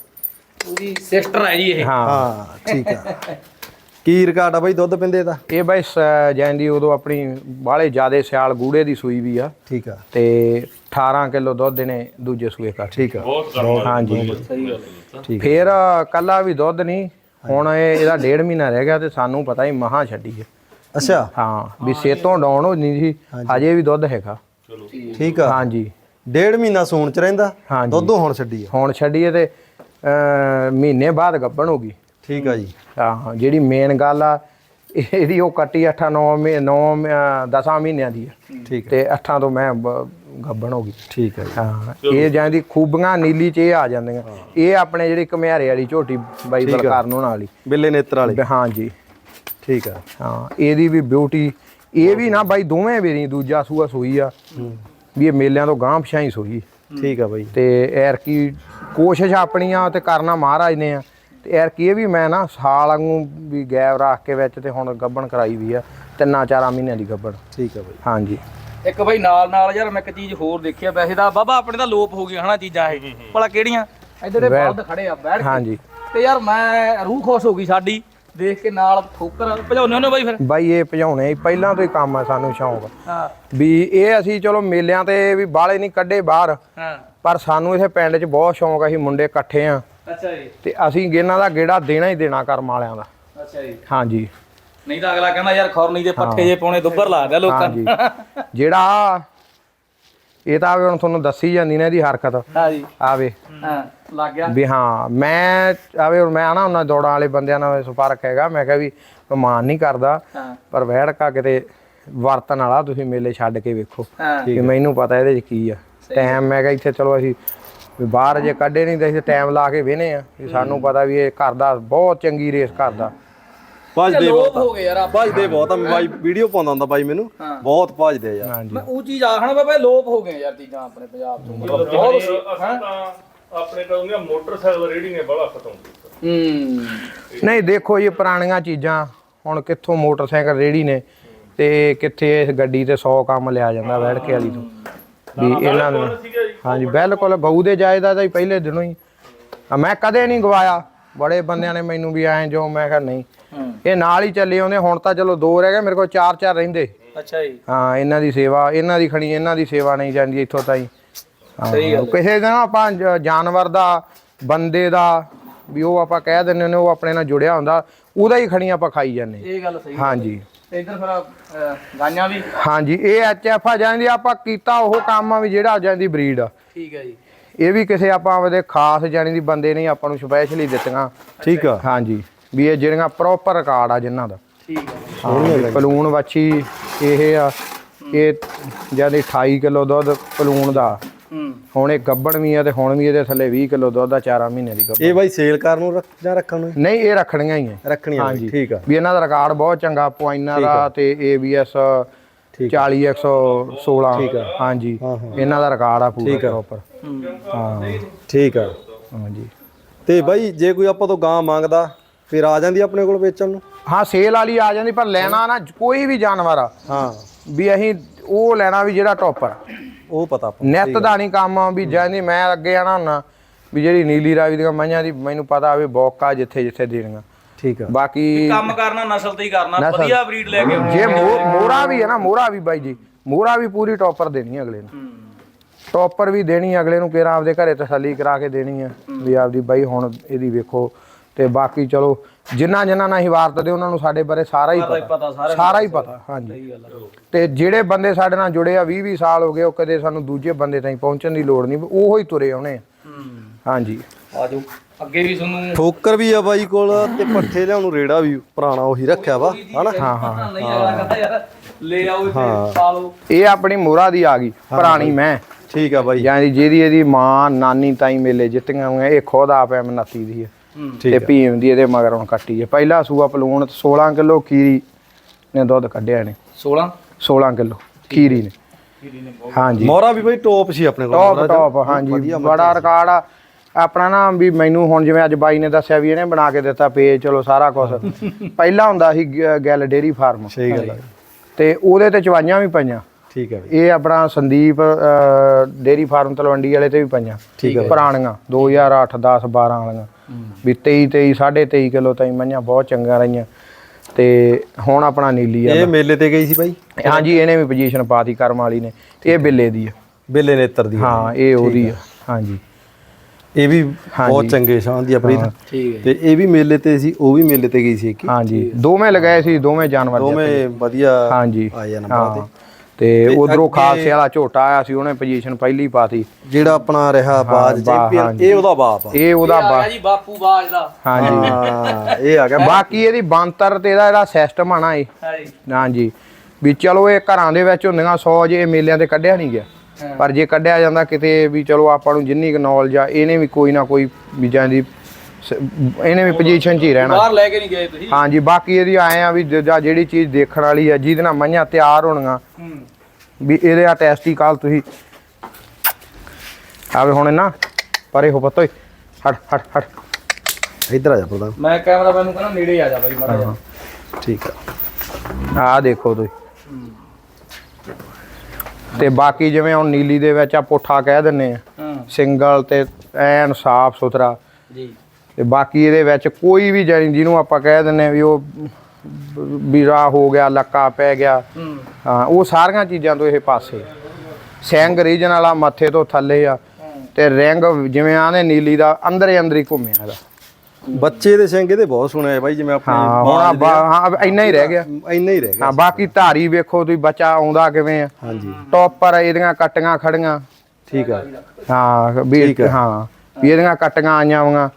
ਉਹਦੀ ਸਿਸਟਰ ਹੈ ਜੀ ਇਹ। ਹਾਂ। ਹਾਂ ਠੀਕ ਆ। ਕੀ ਰਿਕਾਰਡ ਆ ਬਾਈ ਦੁੱਧ ਪਿੰਦੇ ਦਾ? ਇਹ ਬਾਈ ਜਾਂਦੀ ਉਦੋਂ ਆਪਣੀ ਬਾਹਲੇ ਜਿਆਦੇ ਸਿਆਲ ਗੂੜੇ ਦੀ ਸੂਈ ਵੀ ਆ। ਠੀਕ ਆ। ਤੇ 18 ਕਿਲੋ ਦੁੱਧ ਨੇ ਦੂਜੇ ਸੂਏ ਕਰ ਠੀਕ ਆ। ਹਾਂਜੀ। ਸਹੀ ਗੱਲ ਹੈ ਠੀਕ ਫੇਰ ਕੱਲਾ ਵੀ ਦੁੱਧ ਨਹੀਂ ਹੁਣ ਇਹ ਇਹਦਾ ਡੇਢ ਮਹੀਨਾ ਰਹਿ ਗਿਆ ਤੇ ਸਾਨੂੰ ਪਤਾ ਹੀ ਮਹਾ ਛੱਡੀ ਹੈ ਅੱਛਾ। ਹਾਂ ਵੀ ਸੇਤੋਂ ਡਾਉਣ ਹੋ ਨਹੀਂ ਸੀ ਹਜੇ। ਵੀ ਦੁੱਧ ਹੈਗਾ। ਠੀਕ ਆ। ਹਾਂਜੀ। ਡੇਢ ਮਹੀਨਾ ਸੂਣ ਚ ਰਹਿੰਦਾ। ਦੁੱਧ ਹੁਣ ਛੱਡੀ ਹੁਣ ਛੱਡੀਏ ਤੇ ਮਹੀਨੇ ਬਾਅਦ ਗੱਭਣ ਹੋ ਗਈ। ਠੀਕ ਆ ਜੀ। ਹਾਂ ਜਿਹੜੀ ਮੇਨ ਗੱਲ ਆ ਇਹਦੀ ਉਹ ਕੱਟੀ 8 9 ਮਹੀਨੇ 9 10 ਮਹੀਨਿਆਂ ਦੀ ਆ। ਠੀਕ ਤੇ 8 ਤੋਂ ਮੈਂ ਗੱਭਣ ਹੋ ਗਈ। ਠੀਕ ਆ ਹਾਂ ਇਹ ਜਾਂਦੀ ਖੂਬੀਆਂ ਨੀਲੀ ਚ ਇਹ ਆ ਜਾਂਦੀਆਂ। ਇਹ ਆਪਣੇ ਜਿਹੜੀ ਘਮਿਆਰੇ ਵਾਲੀ ਝੋਟੀ ਬਾਈ ਬਲਕਾਰ ਨੂੰ ਵਾਲੀ ਬਿੱਲੇ ਨੇਤਰ ਵਾਲੀ। ਹਾਂ ਜੀ। ਠੀਕ ਆ। ਹਾਂ ਇਹਦੀ ਵੀ ਬਿਊਟੀ ਇਹ ਵੀ ਨਾ ਬਾਈ ਦੋਵੇਂ ਵੇਰੀ ਦੂਜਾ ਸੂਆ ਸੂਈ ਆ। ਵੀ ਇਹ ਮੇਲਿਆਂ ਤੋਂ ਗਾਂਹ ਪਛਾਈ ਸੂਈ। ਠੀਕ ਆ ਬਾਈ। ਤੇ ਐਰ ਕੀ ਕੋਸ਼ਿਸ਼ ਆਪਣੀਆਂ ਤੇ ਕਰਨਾ ਮਹਾਰਾਜ ਨੇ ਆ। ਤੇ ਐਰ ਕੀ ਇਹ ਵੀ ਮੈਂ ਨਾ ਸਾਲ ਵਾਂਗੂ ਵੀ ਗੈਪ ਰੱਖ ਕੇ ਵਿੱਚ ਤੇ ਹੁਣ ਗੱਬਣ ਕਰਾਈ ਵੀ ਆ ਤਿੰਨਾਂ ਚਾਰਾਂ ਮਹੀਨਿਆਂ ਦੀ ਗੱਬਣ। ਠੀਕ ਆ ਬਾਈ। ਹਾਂਜੀ। ਇੱਕ ਬਈ ਨਾਲ ਨਾਲ ਯਾਰ ਮੈਂ ਇੱਕ ਚੀਜ਼ ਹੋਰ ਦੇਖਿਆ ਵੈਸੇ ਤਾਂ ਬਾਬਾ ਆਪਣੇ ਤਾਂ ਲੋਪ ਹੋ ਗਈਆਂ ਹਨਾ ਚੀਜ਼ਾਂ ਇਹ। ਭਲਾ ਕਿਹੜੀਆਂ? ਇੱਧਰ ਦੇ ਬੈਠ। ਬਲਦ ਖੜੇ ਆ ਬੈਠ ਕੇ। ਹਾਂਜੀ। ਤੇ ਯਾਰ ਮੈਂ ਰੂਹ ਖੁਸ਼ ਹੋ ਗਈ ਸਾਡੀ ਦੇਖ ਕੇ ਨਾਲ ਠੋਕਰ ਭਜਾਉਨੇ ਉਹਨੇ ਬਾਈ ਫਿਰ? ਬਾਈ ਇਹ ਭਜਾਉਣੇ ਹੀ ਪਹਿਲਾਂ ਤੋਂ ਹੀ ਕੰਮ ਆ ਸਾਨੂੰ ਸ਼ੌਂਕ। ਹਾਂ। ਵੀ ਇਹ ਅਸੀਂ ਚਲੋ ਮੇਲਿਆਂ ਤੇ ਵੀ ਬਾਲੇ ਨਹੀਂ ਕੱਢੇ ਬਾਹਰ ਹਾਂ। ਪਰ ਸਾਨੂੰ ਇਥੇ ਪਿੰਡ 'ਚ ਬਹੁਤ ਸ਼ੌਂਕ ਆ ਅਸੀਂ ਮੁੰਡੇ ਇਕੱਠੇ ਆ। ਅੱਛਾ ਜੀ। ਤੇ ਅਸੀਂ ਇਹਨਾਂ ਦਾ ਗੇੜਾ ਦੇਣਾ ਹੀ ਦੇਣਾ ਕਰਮ ਵਾਲਿਆਂ ਦਾ। ਅੱਛਾ ਜੀ। ਹਾਂਜੀ। ਨਹੀਂ ਤਾਂ ਅਗਲਾ ਕਹਿੰਦਾ ਯਾਰ ਖੌਰਨੀ ਦੇ ਪੱਠੇ ਜੇ ਪਾਉਣੇ ਦੁੱਬਰ ਲਾ ਦਿਆ ਲੋਕਾਂ ਹਾਂਜੀ। ਜਿਹੜਾ ਇਹ ਤਾਂ ਹੁਣ ਤੁਹਾਨੂੰ ਦੱਸੀ ਜਾਂਦੀ ਨੇ ਇਹਦੀ ਹਰਕਤ। ਹਾਂ ਜੀ। ਆਵੇ। ਹਾਂ ਲੱਗ ਗਿਆ। ਵੀ ਹਾਂ ਮੈਂ ਆਵੇ ਹੁਣ ਮੈਂ ਨਾ ਉਹਨਾਂ ਦੌੜਾਂ ਵਾਲੇ ਬੰਦਿਆਂ ਨਾਲ ਸੰਪਰਕ ਹੈਗਾ। ਮੈਂ ਕਿਹਾ ਵੀ ਮਾਨ ਨਹੀਂ ਕਰਦਾ ਪਰ ਵਹਿੜਕਾ ਕਿਤੇ ਵਰਤਨ ਵਾਲਾ ਤੁਸੀਂ ਮੇਲੇ ਛੱਡ ਕੇ ਵੇਖੋ। ਵੀ ਮੈਨੂੰ ਪਤਾ ਇਹਦੇ 'ਚ ਕੀ ਆ। ਟਾਈਮ ਮੈਂ ਕਿਹਾ ਇੱਥੇ ਚਲੋ ਅਸੀਂ ਵੀ ਬਾਹਰ ਜੇ ਕੱਢੇ ਨਹੀਂ ਤਾਂ ਅਸੀਂ ਟਾਈਮ ਲਾ ਕੇ ਵੇਨੇ ਆ। ਵੀ ਸਾਨੂੰ ਪਤਾ ਵੀ ਇਹ ਘਰ ਦਾ ਬਹੁਤ ਚੰਗੀ ਰੇਸ ਕਰਦਾ ਭਜਦੇ ਬਹੁਤ ਹੋ ਗਏ ਯਾਰ ਆਪਾਂ। ਭਜਦੇ ਬਹੁਤ ਆ। ਬਾਈ ਵੀਡੀਓ ਪਾਉਂਦਾ ਹੁੰਦਾ ਬਾਈ ਮੈਨੂੰ। ਬਹੁਤ ਭਜਦੇ ਆ ਯਾਰ। ਮੈਂ ਉਹ ਚੀਜ਼ ਆਖਣਾ ਬਾਬਾ ਲੋਪ ਹੋ ਗਏ ਯਾਰ ਚੀਜ਼ਾਂ ਆਪਣੇ ਪੰਜਾਬ ਤੋਂ। ਮਤਲਬ ਬਹੁਤ ਅਸੀਂ ਤਾਂ ਆਪਣੇ ਕੋਲ ਦੀਆਂ ਮੋਟਰਸਾਈਕਲ ਰੇੜੀ ਨੇ ਬੜਾ ਖਤਮ ਕੀਤਾ। ਹੂੰ। ਨਹੀਂ ਦੇਖੋ ਜੀ ਪੁਰਾਣੀਆਂ ਚੀਜ਼ਾਂ ਹੁਣ ਕਿੱਥੋਂ ਮੋਟਰਸਾਈਕਲ ਰੇੜੀ ਨੇ ਤੇ ਕਿੱਥੇ ਇਸ ਗੱਡੀ ਤੇ 100 ਕੰਮ ਲਿਆ ਜਾਂਦਾ ਬੈਠ ਕੇ ਵਾਲੀ ਤੋਂ। ਵੀ ਇਹਨਾਂ ਨੂੰ ਹਾਂਜੀ ਬਿਲਕੁਲ ਗਊ ਦੇ ਜਾਇਦਾਦ ਹੀ ਪਹਿਲੇ ਦਿਨੋਂ ਹੀ। ਮੈਂ ਕਦੇ ਨਹੀਂ ਗਵਾਇਆ। ਬੜੇ ਬੰਦਿਆਂ ਨੇ ਮੈਨੂੰ ਵੀ ਐਂ ਜੋ ਮੈਂ ਕਿਹਾ ਨਹੀਂ। ਇਹ ਨਾਲ ਹੀ ਚੱਲੇ ਆਉਂਦੇ ਹੁਣ ਤਾਂ ਚਲੋ ਦੋ ਰਹਿ ਗਏ ਮੇਰੇ ਕੋਲ ਚਾਰ ਚਾਰ ਰਹਿੰਦੇ। ਅੱਛਾ ਜੀ। ਹਾਂ ਇਹਨਾਂ ਦੀ ਸੇਵਾ ਇਹਨਾਂ ਦੀ ਖਣੀ ਇਹਨਾਂ ਦੀ ਸੇਵਾ ਨਹੀਂ ਜਾਂਦੀ ਇੱਥੋਂ ਤਾਈਂ ਸਹੀ ਗੱਲ। ਕਿਸੇ ਦਿਨ ਆਪਾਂ ਜਾਨਵਰ ਦਾ ਬੰਦੇ ਦਾ ਵੀ ਉਹ ਆਪਾਂ ਕਹਿ ਦਿੰਦੇ ਨੇ ਉਹ ਆਪਣੇ ਨਾਲ ਜੁੜਿਆ ਹੁੰਦਾ ਉਹਦਾ ਹੀ ਖਣੀ ਆਪਾਂ ਖਾਈ ਜਾਂਦੇ। ਇਹ ਗੱਲ ਸਹੀ ਹਾਂਜੀ। ਤੇ ਇੱਧਰ ਫਿਰ ਅਹ, ਗਾਈਆਂ ਵੀ। ਹਾਂਜੀ ਇਹ ਐਚਐਫ ਆ ਜਾਂਦੀ ਆਪਾਂ ਕੀਤਾ ਉਹ ਕੰਮ ਆ ਵੀ ਜਿਹੜਾ ਆ ਜਾਂਦੀ ਬਰੀਡ। ਆ ਠੀਕ ਹੈ ਜੀ। ਇਹ ਵੀ ਕਿਸੇ ਆਪਾਂ ਉਹਦੇ ਖਾਸ ਜਾਣੀ ਦੀ ਬੰਦੇ ਨੇ ਆਪਾਂ ਨੂੰ ਸਪੈਸ਼ਲੀ ਦਿੱਤੀਆਂ। ਠੀਕ ਆ। ਹਾਂਜੀ ਵੀ ਇਹ ਜਿਹੜੀਆਂ ਪ੍ਰੋਪਰ ਰਿਕਾਰਡ ਆ ਜਿਨ੍ਹਾਂ ਦਾ। ਠੀਕ ਹੈ ਪਲੂਣ ਵੱਛੀ ਇਹ ਆ ਇਹ ਜਦ 28 ਕਿਲੋ ਦੁੱਧ ਪਲੂਣ ਦਾ ਹੁਣ ਇਹ ਗੱਬਣ ਵੀ ਆ ਤੇ ਹੁਣ ਵੀ ਇਹਦੇ ਥੱਲੇ 20 ਕਿਲੋ ਦੁੱਧ ਆ 4 ਮਹੀਨੇ ਦੀ ਗੱਬਣ ਇਹ ਬਾਈ ਸੇਲ ਕਰਨ ਨੂੰ ਰੱਖ ਜਾਂ ਰੱਖਣ ਨੂੰ? ਨਹੀਂ ਇਹ ਰੱਖਣੀਆਂ ਹੀ ਆ। ਰੱਖਣੀਆਂ ਹਾਂਜੀ। ਠੀਕ ਆ। ਵੀ ਇਹਨਾਂ ਦਾ ਰਿਕਾਰਡ ਬਹੁਤ ਚੰਗਾ ਪੁਆਇੰਟਾਂ ਦਾ ਤੇ ABS ਠੀਕ 40116 ਠੀਕ ਆ। ਹਾਂਜੀ। ਇਹਨਾਂ ਦਾ ਰਿਕਾਰਡ ਆ ਪੂਰਾ। ਪ੍ਰੋਪਰ ਹਾਂ। ਠੀਕ ਆ। ਹਾਂਜੀ। ਤੇ ਬਾਈ ਜੇ ਕੋਈ ਆਪਾਂ ਤੋਂ ਗਾਂ ਮੰਗਦਾ ਫਿਰ ਆ ਜਾਂਦੀ ਆਪਣੇ ਕੋਲ ਵੇਚਣ ਨੂੰ? ਹਾਂ ਸੇਲ ਵਾਲੀ ਆ ਜਾਂਦੀ ਪਰ ਲੈਣਾ ਨਾ ਕੋਈ ਵੀ ਜਾਨਵਰ ਆ। ਹਾਂ। ਵੀ ਅਸੀਂ ਉਹ ਲੈਣਾ ਵੀ ਜਿਹੜਾ ਟੌਪਰ। ਉਹ ਪਤਾ ਆਪਾਂ ਨਿੱਤ ਦਾ ਨਹੀਂ ਕੰਮ ਵੀ ਜਾਂਦੀ ਮੈਂ ਅੱਗੇ ਆਣਾ ਹੁੰਨਾ ਵੀ ਜਿਹੜੀ ਨੀਲੀ ਰਾਵੀ ਦੀਆਂ ਮਈਆਂ ਦੀ ਮੈਨੂੰ ਪਤਾ ਵੀ ਬੋਕਾ ਜਿੱਥੇ ਜਿੱਥੇ ਦੇਣੀਆਂ। ਠੀਕ ਆ। ਬਾਕੀ ਕੰਮ ਕਰਨਾ ਨਸਲ ਤੇ ਹੀ ਕਰਨਾ। ਵਧੀਆ ਬਰੀਡ ਲੈ ਕੇ ਜੇ ਮੋ- ਮੋਹਰਾ ਵੀ ਹੈ ਨਾ ਮੋਹਰਾ ਵੀ ਬਾਈ ਜੀ ਮੋਹਰਾ ਵੀ ਪੂਰੀ ਟੌਪਰ ਦੇਣੀ ਅਗਲੇ ਨੂੰ। ਟੌਪਰ ਵੀ ਦੇਣੀ ਅਗਲੇ ਨੂੰ ਕਿਹੜਾ ਆਪਦੇ ਘਰੇ ਤਸੱਲੀ ਕਰਾ ਕੇ ਦੇਣੀ ਆ ਵੀ ਆਪਦੀ ਬਾਈ ਹੁਣ ਇਹਦੀ ਵੇਖੋ ਤੇ ਬਾਕੀ ਚਲੋ ਜਿਨ੍ਹਾਂ ਜਿਨ੍ਹਾਂ ਨਾਲ ਹੀ ਵਰਤਦੇ ਉਹਨਾਂ ਨੂੰ ਸਾਡੇ ਬਾਰੇ ਸਾਰਾ ਹੀ ਸਾਰਾ ਹੀ ਪਤਾ। ਸਾਰਾ ਹੀ ਪਤਾ ਹਾਂਜੀ। ਤੇ ਜਿਹੜੇ ਬੰਦੇ ਸਾਡੇ ਨਾਲ ਜੁੜੇ ਆ 20 20 ਸਾਲ ਹੋ ਗਏ ਉਹ ਕਦੇ ਸਾਨੂੰ ਦੂਜੇ ਬੰਦੇ ਤਾਈਂ ਪਹੁੰਚਣ ਦੀ ਲੋੜ ਨਹੀਂ ਉਹੋ ਹੀ ਤੁਰੇ ਆਉਣੇ ਹਾਂਜੀ। ਆਜੋ ਅੱਗੇ ਵੀ ਤੁਹਾਨੂੰ ਠੋਕਰ ਵੀ ਆ ਬਾਈ ਕੋਲ ਤੇ ਪੱਠੇ ਲਿਆਉਣ ਨੂੰ ਰੇੜਾ ਵੀ ਪੁਰਾਣਾ ਉਹੀ ਰੱਖਿਆ ਵਾ ਹਨਾ? ਹਾਂ ਹਾਂ ਲੈ ਆਓ ਇੱਥੇ ਪਾ ਲਓ। ਇਹ ਆਪਣੀ ਮੋਹਰਾ ਦੀ ਆ ਗਈ ਪੁਰਾਣੀ ਮੈਂ। ਠੀਕ ਆ ਬਾਈ। ਯਾਨੀ ਜਿਹਦੀ ਇਹਦੀ ਮਾਂ ਨਾਨੀ ਤਾਈ ਮੇਲੇ ਜਿੱਤੀਆਂ ਹੋਈਆਂ ਇਹ ਖੁਦ ਆਪ ਐ ਮਨਤੀ ਦੀ ਹੂੰ ਤੇ ਠੀਕ ਆ। ਭੀਮ ਦੀ ਇਹਦੇ ਮਗਰ ਹੁਣ ਕੱਟੀ ਹੈ ਪਹਿਲਾ ਸੂਆ ਪਲੂਣ 16 ਕਿਲੋ ਖੀਰੀ ਨੇ ਦੁੱਧ ਕੱਢਿਆ ਨੇ 16 16 ਕਿਲੋ ਖੀਰੀ ਨੇ। ਕੀਰੀ ਨੇ ਬਹੁਤ। ਹਾਂਜੀ। ਮੋਹਰਾ ਵੀ ਬਾਈ ਟੋਪ ਸੀ ਆਪਣੇ ਕੋਲ। ਟੌਪ। ਟੌਪ ਹਾਂਜੀ। ਵਧੀਆ ਬੜਾ ਰਿਕਾਰਡ ਆ। ਆਪਣਾ ਨਾ ਵੀ ਮੈਨੂੰ ਹੁਣ ਜਿਵੇਂ ਅੱਜ ਬਾਈ ਨੇ ਦੱਸਿਆ ਵੀ ਇਹਨੇ ਬਣਾ ਕੇ ਦਿੱਤਾ ਪੇਜ ਚਲੋ ਸਾਰਾ ਕੁਝ ਪਹਿਲਾਂ ਹੁੰਦਾ ਸੀ ਗੱਲ ਡੇਰੀ ਫਾਰਮ। ਸਹੀ ਗੱਲ ਤੇ ਉਹਦੇ ਤੇ ਚਵਾਈਆਂ ਵੀ ਪਈਆਂ। ਠੀਕ ਬਾਈ ਇਹ ਆਪਣਾ ਸੰਦੀਪ ਡੇਰੀ ਫਾਰਮ ਤਲਵੰਡੀ ਵਾਲੇ ਤੇ ਵੀ ਪਈਆਂ। ਠੀਕ ਹੈ। ਪੁਰਾਣੀਆਂ 2008 10 12 ਵਾਲੀਆਂ। ਵੀ 23 23 23.5 ਕਿਲੋ ਤਾਈਂ ਮਈਆਂ ਬਹੁਤ ਚੰਗੀਆਂ ਰਹੀਆਂ। ਤੇ ਹੁਣ ਆਪਣਾ ਨੀਲੀ ਆ। ਇਹ ਮੇਲੇ ਤੇ ਗਈ ਸੀ ਬਾਈ? ਹਾਂਜੀ ਇਹਨੇ ਵੀ ਪੋਜੀਸ਼ਨ ਪਾਤੀ ਕਰਮ ਵਾਲੀ ਨੇ। ਇਹ ਬਿੱਲੇ ਦੀ ਆ। ਬੇਲੇ ਨੇਤਰ ਦੀ ਹਾਂ ਇਹ ਉਹਦੀ ਆ। ਹਾਂਜੀ। ਇਹ ਵੀ ਬਹੁਤ ਚੰਗੇ ਸ਼ਾਨ ਦੀ ਆਪਣੀ ਹੈ। ਤੇ ਇਹ ਵੀ ਮੇਲੇ ਤੇ ਸੀ ਉਹ ਵੀ ਮੇਲੇ ਤੇ ਗਈ ਸੀ ਇੱਕ। ਹਾਂਜੀ। ਦੋਵੇਂ ਲਗਾਏ ਸੀ ਦੋਵੇਂ ਜਾਨਵਰ। ਦੋਵੇਂ ਵਧੀਆ ਹਾਂਜੀ। ਆਏ ਆ ਨੰਬਰ ਹਾਂ। ਤੇ ਉਧਰੋਂ ਖਾਲਸੇ ਵਾਲਾ ਝੋਟਾ ਆਇਆ ਸੀ ਉਹਨੇ ਪੋਜੀਸ਼ਨ ਪਹਿਲੀ ਪਾਤੀ। ਜਿਹੜਾ ਆਪਣਾ ਰਿਹਾ ਬਾਜ ਚੈਂਪੀਅਨ। ਇਹ ਉਹਦਾ ਬਾਪ ਆ। ਇਹ ਉਹਦਾ ਆ ਬਾ- ਗਿਆ ਜੀ ਬਾਪੂ ਬਾਜ ਦਾ। ਹਾਂਜੀ। ਹਾਂ ਇਹ ਆ ਗਿਆ ਬਾਕੀ ਇਹਦੀ ਬੰਤਰ ਤੇ ਇਹਦਾ ਜਿਹੜਾ ਸਿਸਟਮ ਆ ਨਾ ਇਹ। ਹੈ ਜੀ ਹਾਂਜੀ। ਵੀ ਚਲੋ ਇਹ ਘਰਾਂ ਦੇ ਵਿੱਚ ਹੁੰਦੀਆਂ 100 ਜੇ ਮੇਲਿਆਂ ਤੇ ਕੱਢਿਆ ਨਹੀਂ ਗਿਆ। ਪਰ ਜੇ ਕੱਢਿਆ ਜਾਂਦਾ ਕਿਤੇ ਵੀ ਚਲੋ ਆਪਾਂ ਨੂੰ ਜਿੰਨੀ ਕੁ ਨੌਲੇਜ ਆ ਇਹਨੇ ਵੀ ਕੋਈ ਨਾ ਕੋਈ ਬੀਜਾਂ ਦੀ ਇਹਨੇ ਵੀ ਪੋਜੀਸ਼ਨ 'ਚ ਹੀ ਰਹਿਣਾ। ਬਾਹਰ ਲੈ ਕੇ ਨਹੀਂ ਗਏ ਤੁਸੀਂ? ਹਾਂਜੀ ਬਾਕੀ ਇਹਦੀ ਆਏ ਆ ਵੀ ਜ- ਜਾਂ ਜਿਹੜੀ ਚੀਜ਼ ਦੇਖਣ ਵਾਲੀ ਆ ਜਿਹਦੇ ਨਾਲ ਮਈਆਂ ਤਿਆਰ ਹੋਣੀਆਂ। ਹੂੰ। ਵੀ ਇਹਦੇ ਆ ਟੈਸਟੀ ਕਾਲ ਤੁਸੀਂ। ਆਵੇ ਹੁਣ ਨਾ ਪਰੇ ਹੋ ਪਤੋਏ ਹਟ ਹਟ ਹਟ। ਇੱਧਰ ਆ ਜਾ ਪ੍ਰਧਾਨ ਮੈਂ ਕੈਮਰਾਮੈਨ ਨੂੰ ਕਹਿੰਦਾ ਨੇੜੇ ਆ ਜਾ ਬਾਈ ਮਾੜਾ ਜਿਹਾ। ਠੀਕ ਆ। ਆਹ ਦੇਖੋ ਤੁਸੀਂ। ਤੇ ਬਾਕੀ ਜਿਵੇਂ ਹੁਣ ਨੀਲੀ ਦੇ ਵਿੱਚ ਆ ਪੁੱਠਾ ਕਹਿ ਦਿੰਨੇ ਆ। ਹਾਂ। ਸਿੰਗਲ ਤੇ ਐਨ ਸਾਫ਼ ਸੁਥਰਾ। ਜੀ। ਤੇ ਬਾਕੀ ਇਹਦੇ ਵਿੱਚ ਕੋਈ ਵੀ ਜਾਨੀ ਜਿਹਨੂੰ ਆਪਾਂ ਕਹਿ ਦਿੰਨੇ ਵੀ ਉਹ ਵੀਰਾ ਹੋ ਗਿਆ ਲੱਕਾ ਪੈ ਗਿਆ। ਹੂੰ ਉਹ ਸਾਰੀਆਂ ਚੀਜ਼ਾਂ ਤੋਂ ਇਹ ਪਾਸੇ। ਸਿੰਘ ਰੀਜਨ ਵਾਲਾ ਮੱਥੇ ਤੋਂ ਥੱਲੇ ਆ। ਤੇ ਰਿੰਗ ਜਿਵੇਂ ਆਂਦੇ ਨੀਲੀ ਦਾ ਅੰਦਰੇ ਅੰਦਰ ਹੀ ਘੁੰਮਿਆ ਇਹਦਾ। ਬੱਚੇ ਦੇ ਸਿੰਘ ਇਹਦੇ ਬਹੁਤ ਸੁਣਿਆ ਬਾਈ ਜਿਵੇਂ ਆਪਣੇ ਹਾਂ ਹੁਣ ਹਾਂ ਇੰਨਾ ਹੀ ਰਹਿ ਗਿਆ। ਇੰਨਾ ਹੀ ਰਹਿ ਗਿਆ। ਹਾਂ ਬਾਕੀ ਧਾਰੀ ਵੇਖੋ ਤੁਸੀਂ ਬੱਚਾ ਆਉਂਦਾ ਕਿਵੇਂ ਆ। ਹਾਂਜੀ। ਟੌਪਰ ਇਹਦੀਆਂ ਕੱਟੀਆਂ ਖੜੀਆਂ। ਠੀਕ ਆ। ਹਾਂ ਵੀ ਹੈ। ਹਾਂ ਵੀ ਇਹਦੀਆਂ ਕੱਟੀਆਂ ਆਈਆਂ ਵਾਂ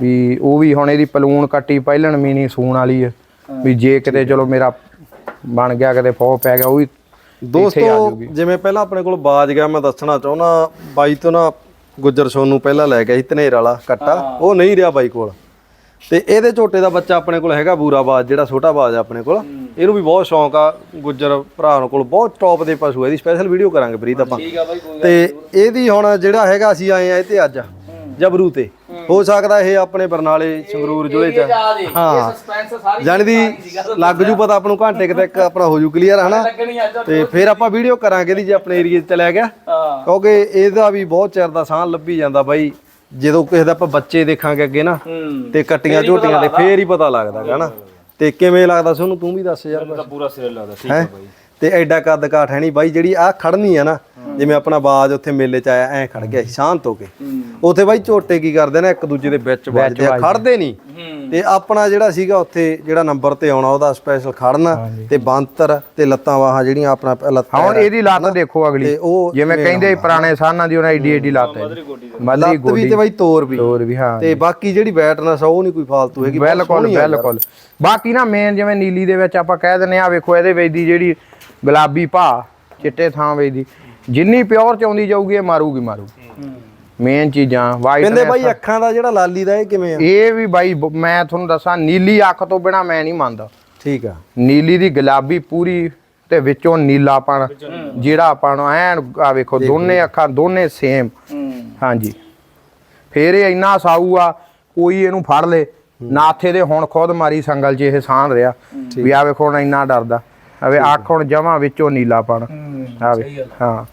ਵੀ ਉਹ ਵੀ ਹੁਣ ਇਹਦੀ ਪਲੂਣ ਕੱਟੀ ਪਹਿਲਣ ਮੀਨੀ ਸੂਣ ਵਾਲੀ ਆ। ਵੀ ਜੇ ਕਿਤੇ ਚਲੋ ਮੇਰਾ ਬਣ ਗਿਆ ਕਿਤੇ ਫੋ ਪੈ ਗਿਆ ਉਹ ਵੀ ਦੋਸਤੋ। ਜਿਵੇਂ ਪਹਿਲਾਂ ਆਪਣੇ ਕੋਲ ਬਾਜ ਗਿਆ ਮੈਂ ਦੱਸਣਾ ਚਾਹੁੰਦਾ ਬਾਈ ਤੋਂ ਨਾ ਗੁੱਜਰ ਸੋਨੂੰ ਪਹਿਲਾਂ ਲੈ ਗਿਆ ਸੀ ਧਨੇਰ ਵਾਲਾ ਕੱਟਾ। ਉਹ ਨਹੀਂ ਰਿਹਾ ਬਾਈ ਕੋਲ। ਤੇ ਇਹਦੇ ਝੋਟੇ ਦਾ ਬੱਚਾ ਆਪਣੇ ਕੋਲ ਹੈਗਾ ਬੂਰਾ ਬਾਜ ਜਿਹੜਾ ਛੋਟਾ ਬਾਜ ਆਪਣੇ ਕੋਲ। ਇਹਨੂੰ ਵੀ ਬਹੁਤ ਸ਼ੌਂਕ ਆ ਗੁੱਜਰ ਭਰਾ ਕੋਲ ਬਹੁਤ ਟੌਪ ਦੇ ਪਸ਼ੂ ਆ, ਇਹਦੀ ਸਪੈਸ਼ਲ ਵੀਡੀਓ ਕਰਾਂਗੇ ਪ੍ਰੀਤ ਆਪਾਂ। ਤੇ ਇਹਦੀ ਹੁਣ ਜਿਹੜਾ ਹੈਗਾ ਅਸੀਂ ਆਏ ਆ ਇਹ ਤੇ ਅੱਜ ਜਬਰੂ ਤੇ। ਹੋ ਸਕਦਾ ਇਹ ਆਪਣੇ ਬਰਨਾਲੇ ਸੰਗਰੂਰ ਜ਼ਿਲ੍ਹੇ ਚ। ਹਾਂ। ਸਸਪੈਂਸ ਸਾਰੀ ਜਾਣੀ ਦੀ ਲੱਗ ਜੂ ਪਤਾ ਆਪ ਨੂੰ ਘੰਟੇ ਕੁ ਤੱਕ ਆਪਣਾ ਹੋ ਜੂ ਕਲੀਅਰ ਹਨਾ? ਤੇ। ਫਿਰ ਆਪਾਂ ਵੀਡੀਓ ਕਰਾਂਗੇ ਦੀ ਜੇ ਆਪਣੇ ਏਰੀਏ 'ਚ ਚਲਿਆ ਗਿਆ। ਕਿਉਂਕਿ ਇਹਦਾ ਵੀ ਬਹੁਤ ਚਿਰ ਦਾ ਸਾਹ ਲੱਭੀ ਜਾਂਦਾ ਬਾਈ। ਜਦੋਂ ਕਿਸੇ ਦਾ ਆਪਾਂ ਬੱਚੇ ਦੇਖਾਂਗੇ ਅੱਗੇ ਨਾ ਤੇ ਕੱਟੀਆਂ ਝੋਟੀਆਂ ਦੇ ਫੇਰ ਹੀ ਪਤਾ ਲੱਗਦਾ ਗਾ ਨਾ। ਤੇ ਕਿਵੇਂ ਲੱਗਦਾ ਸੋਨੂੰ ਤੂੰ ਵੀ ਦੱਸ ਯਾਰ ਤਾਂ ਪੂਰਾ ਸੇਲ ਲੱਗਦਾ ਠੀਕ ਹੈ? ਤੇ ਐਡਾ ਕੱਦ ਕਾਠ ਹੈ ਨਹੀਂ ਬਾਈ ਜਿਹੜੀ ਆ ਖੜਨੀ ਆ ਨਾ ਜਿਵੇਂ ਆਪਣਾ ਬਾਜ ਉੱਥੇ ਮੇਲੇ ਚ ਆਇਆ ਐ ਖੜ ਗਿਆ ਸੀ ਸ਼ਾਂਤ ਹੋ ਕੇ। ਉੱਥੇ ਬਾਈ ਝੋਟੇ ਕੀ ਕਰਦੇ ਨੇ ਇੱਕ ਦੂਜੇ ਦੇ ਵਿੱਚ ਵੱਜਦੇ ਆ ਖੜਦੇ ਨਹੀਂ ਤੇ ਆਪਣਾ ਜਿਹੜਾ ਸੀਗਾ ਉੱਥੇ ਜਿਹੜਾ ਨੰਬਰ ਤੇ ਆਉਣਾ ਉਹਦਾ ਸਪੈਸ਼ਲ ਖੜਨਾ ਤੇ ਬੰਤਰ ਤੇ ਲੱਤਾਂ ਵਾਹਾਂ ਜਿਹੜੀਆਂ ਆਪਣਾ ਲੱਤਾਂ ਹੁਣ ਇਹਦੀ ਲੱਤ ਦੇਖੋ ਅਗਲੀ। ਜਿਵੇਂ ਕਹਿੰਦੇ ਪੁਰਾਣੇ ਸਾਨਾਂ ਦੀ ਉਹਨਾਂ ਏਡੀ ਏਡੀ ਲੱਤ ਹੈ। ਮੱਲੀ ਗੋਡੀ ਤੇ। ਬਾਈ ਤੋਰ ਵੀ। ਤੋਰ ਵੀ ਹਾਂ। ਤੇ ਬਾਕੀ ਜਿਹੜੀ ਬੈਟਨੈਸ ਆ ਉਹ ਨਹੀਂ ਕੋਈ ਫਾਲਤੂ ਹੈਗੀ ਬਿਲਕੁਲ। ਬਿਲਕੁਲ। ਬਾਕੀ ਨਾ ਮੇਨ ਜਿਵੇਂ ਨੀਲੀ ਦੇ ਵਿੱਚ ਆਪਾਂ ਕਹਿ ਦਿੰਨੇ ਆ ਵੇਖੋ ਇਹਦੇ ਵਿੱਚ ਦੀ ਜਿਹੜੀ ਗੁਲਾਬੀ ਭਾ ਚਿੱਟੇ ਥਾਂ ਵਿੱਚ ਦੀ। ਜਿੰਨੀ ਪਿਓਰ ਚ ਆਉਂਦੀ ਜਾਊਗੀ ਇਹ ਮਾਰੂਗੀ ਮਾਰੂਗੀ। ਮੇਨ ਚੀਜ਼ਾਂ ਵਾਈਟ ਕਹਿੰਦੇ ਬਾਈ ਅੱਖਾਂ ਦਾ ਜਿਹੜਾ ਲਾਲੀ ਦਾ ਇਹ ਕਿਵੇਂ ਆ? ਇਹ ਵੀ ਬਾਈ ਮੈਂ ਤੁਹਾਨੂੰ ਦੱਸਾਂ ਨੀਲੀ ਅੱਖ ਤੋਂ ਬਿਨਾ ਮੈਂ ਨਹੀਂ ਮੰਨਦਾ। ਠੀਕ ਆ। ਨੀਲੀ ਦੀ ਗੁਲਾਬੀ ਪੂਰੀ ਤੇ ਵਿੱਚੋਂ ਨੀਲਾਪਣ ਜਿਹੜਾ ਆਪਾਂ ਨੂੰ ਐਨ ਆ ਵੇਖੋ ਦੋਨੇ ਅੱਖਾਂ ਦੋਨੇ ਸੇਮ ਹਾਂਜੀ। ਫੇਰ ਇਹ ਇੰਨਾ ਸਾਊ ਆ ਕੋਈ ਇਹਨੂੰ ਫੜ ਲੇ। ਨਾਥੇ ਦੇ ਹੁਣ ਖੁਦ ਮਾਰੀ ਸੰਗਲ 'ਚ ਇਹ ਸਾਨ ਰਿਹਾ। ਵੀ ਆ ਵੇਖੋ ਹੁਣ ਇੰਨਾ ਡਰਦਾ। ਆਵੇ ਅੱਖ ਹੁਣ ਜਮਾ ਵਿੱਚੋਂ ਨੀਲਾਪਣ। ਆਵੇ ਹਾਂ।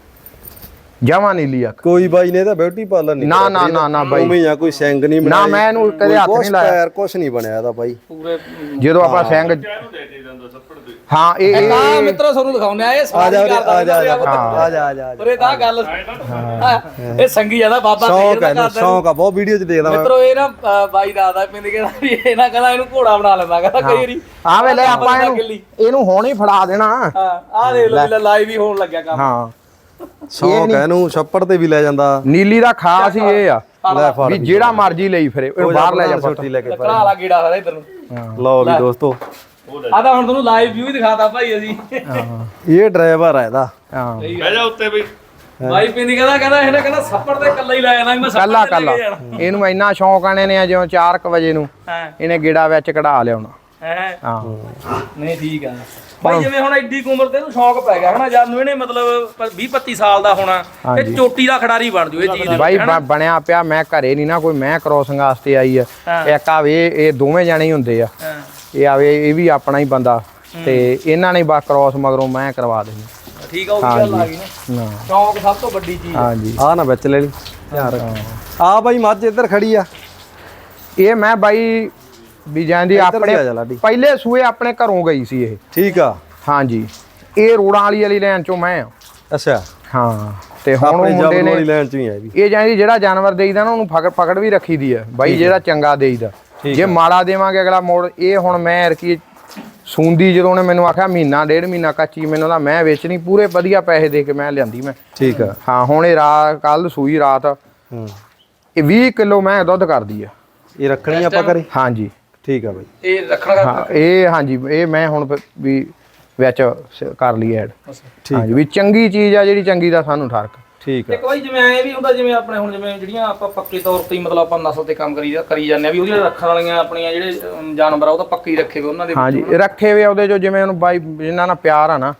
ਜਮਾ ਨੀਲੀ ਅੱਖ। ਕੋਈ ਬਾਈ ਨੇ ਤਾਂ ਬਿਊਟੀ ਪਾਰਲਰ ਨਹੀਂ ਨਾ, ਨਾ, ਨਾ, ਨਾ ਬਾਈ। ਉਵੇਂ ਜਾਂ ਕੋਈ ਸਿੰਗ ਨਹੀਂ ਨਾ, ਬਣਾਇਆ ਮੈਂ ਇਹਨੂੰ ਕਦੇ ਹੱਥ ਨਹੀਂ ਲਾਇਆ। ਕੁਝ ਨਹੀਂ ਬਣਿਆ ਇਹਦਾ ਬਾਈ। ਪੂਰੇ ਜਦੋਂ ਆਪਾਂ ਦੇ ਦੇ ਜਾਂਦਾ ਦੇ ਹਾਂ ਇਹ ਇਹ- ਆ ਮਿੱਤਰੋ ਤੁਹਾਨੂੰ ਦਿਖਾਉਂਦੇ ਆ ਇਹ ਆ ਨਹੀਂ ਕਰਦਾ ਆ ਜਾ ਆ ਜਾ। ਆ ਜਾ ਆ ਜਾ ਉਰੇ ਤਾਂ ਗੱਲ ਹਾਂ, ਇਹ ਸੰਗੀ ਆ ਨਾ ਬਾਬਾ ਸ਼ੌਂਕ ਤੇਰ ਹੈ ਦਾ ਸ਼ੌਂਕ ਆ ਬਹੁਤ ਵੀਡੀਓ 'ਚ ਦੇਖਦਾ ਮੈਂ। ਮਿੱਤਰੋ ਇਹ ਨਾ ਬਾਈ ਦਾ ਆਦਾ ਪਿੰਡ ਕਹਿੰਦਾ ਵੀ ਇਹ ਨਾ ਕਹਿੰਦਾ ਇਹਨੂੰ ਘੋੜਾ ਬਣਾ ਲੈਂਦਾ ਕਹਿੰਦਾ ਕਈ ਵਾਰੀ ਆਵੇ ਲੈ ਆਪਾਂ ਇਹਨੂੰ। ਇਹਨੂੰ ਹੁਣ ਹੀ ਫੜਾ ਦੇਣਾ। ਹਾਂ ਆ ਦੇਖ ਲਓ ਵੀ ਲਾਈਵ ਹੀ ਹੋਣ ਲੱਗਿਆ ਕੰਮ। ਹਾਂ। ਸ਼ੌਂਕ ਹੈ ਇਹਨੂੰ ਛੱਪੜ ਤੇ ਵੀ ਲੈ ਜਾਂਦਾ। ਨੀਲੀ ਦਾ ਖਾਸ ਹੀ ਇਹ ਆ। ਲੈ ਫੜ ਵੀ ਜਿਹੜਾ ਮਰਜ਼ੀ ਲਈ ਫਿਰੇ ਇਹਨੂੰ ਬਾਹਰ ਲੈ ਜਾ ਪੁੱਤ ਛੋਟੀ ਲੈ ਕੇ ਕੜਾ ਵਾਲਾ ਕੀੜਾ ਸਾਰਾ ਇਧਰ ਨੂੰ। ਲਓ ਵੀ ਦੋਸਤੋ। ਆ ਤਾਂ ਹੁਣ ਤੁਹਾਨੂੰ ਲਾਈਵ ਵਿਊ ਹੀ ਦਿਖਾਤਾ ਭਾਈ ਅਸੀਂ। ਇਹ ਡਰਾਈਵਰ ਆ ਇਹਦਾ। ਹਾਂ। ਬਹਿ ਜਾ ਉੱਤੇ ਬਈ। ਬਾਈ ਪਿੰਦੀ ਕਹਿੰਦਾ ਕਹਿੰਦਾ ਇਹਨੇ ਕਹਿੰਦਾ ਸੱਪੜ ਤੇ ਕੱਲਾ ਹੀ ਲੈ ਜਾਣਾ ਮੈਂ ਸੱਪੜ ਕੱਲਾ ਕੱਲਾ। ਇਹਨੂੰ ਇੰਨਾ ਸ਼ੌਂਕ ਆਣੇ ਨੇ ਜਿਵੇਂ 4:00 ਵਜੇ ਨੂੰ। ਹਾਂ। ਇਹਨੇ ਗੇੜਾ ਵਿੱਚ ਕਢਾ ਲਿਆਉਣਾ ਹੈ। ਹਾਂ। ਨਹੀਂ ਠੀਕ ਆ। ਭਾਈ ਜਿਵੇਂ ਹੁਣ ਐਡੀ ਕੁ ਉਮਰ ਤੇ ਇਹਨੂੰ ਸ਼ੌਂਕ ਪੈ ਗਿਆ ਹਨਾ? ਜਦ ਨੂੰ ਇਹਨੇ ਮਤਲਬ 20 25 ਸਾਲ ਦਾ ਹੋਣਾ ਇਹ ਚੋਟੀ ਦਾ ਖਿਡਾਰੀ ਬਣ ਜੂ ਇਹ ਚੀਜ਼। ਦੇ ਬਾਈ ਬ- ਬਣਿਆ ਪਿਆ ਮੈਂ ਘਰੇ ਨਹੀਂ ਨਾ ਕੋਈ ਮੈਂ ਕ੍ਰੋਸਿੰਗ ਵਾਸਤੇ ਆਈ ਆ। ਇੱਕ ਆਵੇ ਇਹ ਦੋਵੇਂ ਜਾਣੇ ਹੀ ਹੁੰਦੇ ਆ। ਹਾਂ। ਇਹ ਆਵੇ ਇਹ ਵੀ ਆਪਣਾ ਹੀ ਬੰਦਾ। ਤੇ ਇਹਨਾਂ ਨੇ ਬਸ ਕ੍ਰੋਸ ਮਗਰੋਂ ਮੈਂ ਕਰਵਾ ਦੇਣੀ। ਠੀਕ ਆ ਉਹ ਗੱਲ ਆ ਗਈ ਨਾ। ਸ਼ੌਂਕ ਸਭ ਤੋਂ ਵੱਡੀ ਚੀਜ਼ ਆ। ਹਾਂਜੀ। ਆ ਨਾ ਵਿੱਚ ਲੈ ਲਈ ਧਿਆਨ ਰੱਖ। ਆ ਬਾਈ ਮੱਝ ਇੱਧਰ ਖੜੀ ਆ। ਇਹ ਮੈਂ ਬਾਈ ਵੀ ਜਾਂਦੀ ਆਪਣੇ। ਪਹਿਲੇ ਸੂਏ ਆਪਣੇ ਘਰੋਂ ਗਈ ਸੀ ਇਹ। ਠੀਕ ਆ। ਹਾਂਜੀ। ਇਹ ਰੋੜਾਂ ਵਾਲੀ ਵਾਲੀ ਲਾਈਨ ਚੋਂ ਮੈਂ ਆ। ਅੱਛਾ। ਹਾਂ ਤੇ ਹੁਣ ਉਹ ਮੁੰਡੇ ਨੇ ਵਾਲੀ ਲਾਈਨ ਚ ਹੀ ਆ ਇਹ ਵੀ। ਇਹ ਜਾਂਦੀ ਜਿਹੜਾ ਜਾਨਵਰ ਦੇਈਦਾ ਨਾ ਉਹਨੂੰ ਫਕੜ ਪਕੜ ਵੀ ਰੱਖੀ ਦੀ ਆ। ਬਾਈ ਜਿਹੜਾ ਚੰਗਾ ਦੇਈਦਾ। ਜੇ ਮਾੜਾ ਦੇਵਾਂਗੇ ਅਗਲਾ ਮੋੜ ਇਹ ਹੁਣ ਮੈਂ ਰਕੀ ਸੂੰਦੀ ਜਦੋਂ ਉਹਨੇ ਮੈਨੂੰ ਆਖਿਆ ਮਹੀਨਾ ਡੇਢ ਮਹੀਨਾ ਕੱਚੀ ਮੈਨੂੰ ਦਾ ਮੈਂ ਵੇਚਣੀ ਪੂਰੇ ਵਧੀਆ ਪੈਸੇ ਦੇ ਕੇ ਮੈਂ ਲਿਆਂਦੀ ਮੈਂ। ਠੀਕ ਆ। ਹਾਂ ਹੁਣ ਇਹ ਰਾਤ ਕੱਲ ਸੂਈ ਰਾਤ। ਹੂੰ। ਇਹ 20 ਕਿਲੋ ਮੈਂ ਦੁੱਧ ਕਰਦੀ ਆ। ਇਹ ਰੱਖਣੀ ਆਪਾਂ ਕਰੇ ਹਾਂਜੀ। ਠੀਕ ਆ ਬਾਈ। ਇਹ ਰੱਖਣਾ ਹਾਂ ਇਹ ਹਾਂਜੀ ਇਹ ਮੈਂ ਹੁਣ ਵੀ ਵਿੱਚ ਸ- ਕਰ ਲਈ ਐਡ। ਹਾਂਜੀ ਵੀ ਚੰਗੀ ਚੀਜ਼ ਆ ਜਿਹੜੀ ਚੰਗੀ ਦਾ ਸਾਨੂੰ ਠਰਕ। ਠੀਕ ਆ। ਇੱਕ ਵਾਰੀ ਜਿਵੇਂ ਐ ਵੀ ਹੁੰਦਾ ਜਿਵੇਂ ਆਪਣੇ ਹੁਣ ਜਿਵੇਂ ਜਿਹੜੀਆਂ ਆਪਾਂ ਪੱਕੇ ਤੌਰ ਤੇ ਹੀ ਮਤਲਬ ਆਪਾਂ ਨਸਲ ਤੇ ਕੰਮ ਕਰੀ ਕਰੀ ਜਾਂਦੇ ਆ ਵੀ ਉਹਦੀਆਂ ਰੱਖਣ ਵਾਲੀਆਂ ਆਪਣੀਆਂ ਜਿਹੜੇ ਅਮ, ਜਾਨਵਰ ਆ ਉਹ ਤਾਂ ਪੱਕੇ ਹੀ ਰੱਖੇ ਵੇ ਉਹਨਾਂ ਦੇ ਹਾਂਜੀ ਰੱਖੇ ਵੇ ਉਹਦੇ ਜੋ ਜਿਵੇਂ ਉਹਨੂੰ ਬਾਈ ਜਿਨ੍ਹਾਂ ਨਾਲ ਪਿਆਰ ਆ ਨਾ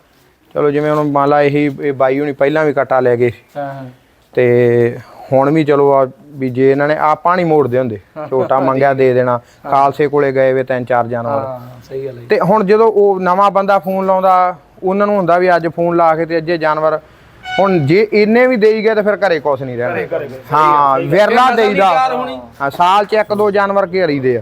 ਚਲੋ ਜਿਵੇਂ ਉਹਨੂੰ ਮੰਨ ਲਾ ਇਹੀ ਇਹ ਬਾਈ ਹੁਣੀ ਪਹਿਲਾਂ ਵੀ ਕਟਾ ਲੈ ਗਏ। ਹਾਂ ਹਾਂ। ਤੇ ਹੁਣ ਵੀ ਚਲੋ ਆ ਵੀ ਜੇ ਇਹਨਾਂ ਨੇ ਆ ਪਾਣੀ ਮੋੜਦੇ ਹੁੰਦੇ ਛੋਟਾ ਮੰਗਿਆ ਦੇ ਦੇਣਾ ਖਾਲਸੇ ਕੋਲੇ ਗਏ ਵੇ ਤਿੰਨ ਚਾਰ ਜਾਨਵਰ। ਹਾਂ ਸਹੀ ਗੱਲ ਹੈ ਤੇ ਹੁਣ ਜਦੋਂ ਉਹ ਨਵਾਂ ਬੰਦਾ ਫੋਨ ਲਾਉਂਦਾ ਉਹਨਾਂ ਨੂੰ ਹੁੰਦਾ ਵੀ ਅੱਜ ਫੋਨ ਲਾ ਕੇ ਤੇ ਅੱਜੇ ਜਾਨਵਰ ਹੁਣ ਜੇ ਇੰਨੇ ਵੀ ਦੇਈ ਗਏ ਤਾਂ ਫਿਰ ਘਰੇ ਕੁਛ ਨਹੀਂ ਰਹਿਣਾ। ਹਾਂ ਵਿਰਲਾ ਦੇਈਦਾ। ਹਾਂ ਸਾਲ ਚ ਇੱਕ ਦੋ ਜਾਨਵਰ ਘੇਰੀ ਦੇ ਆ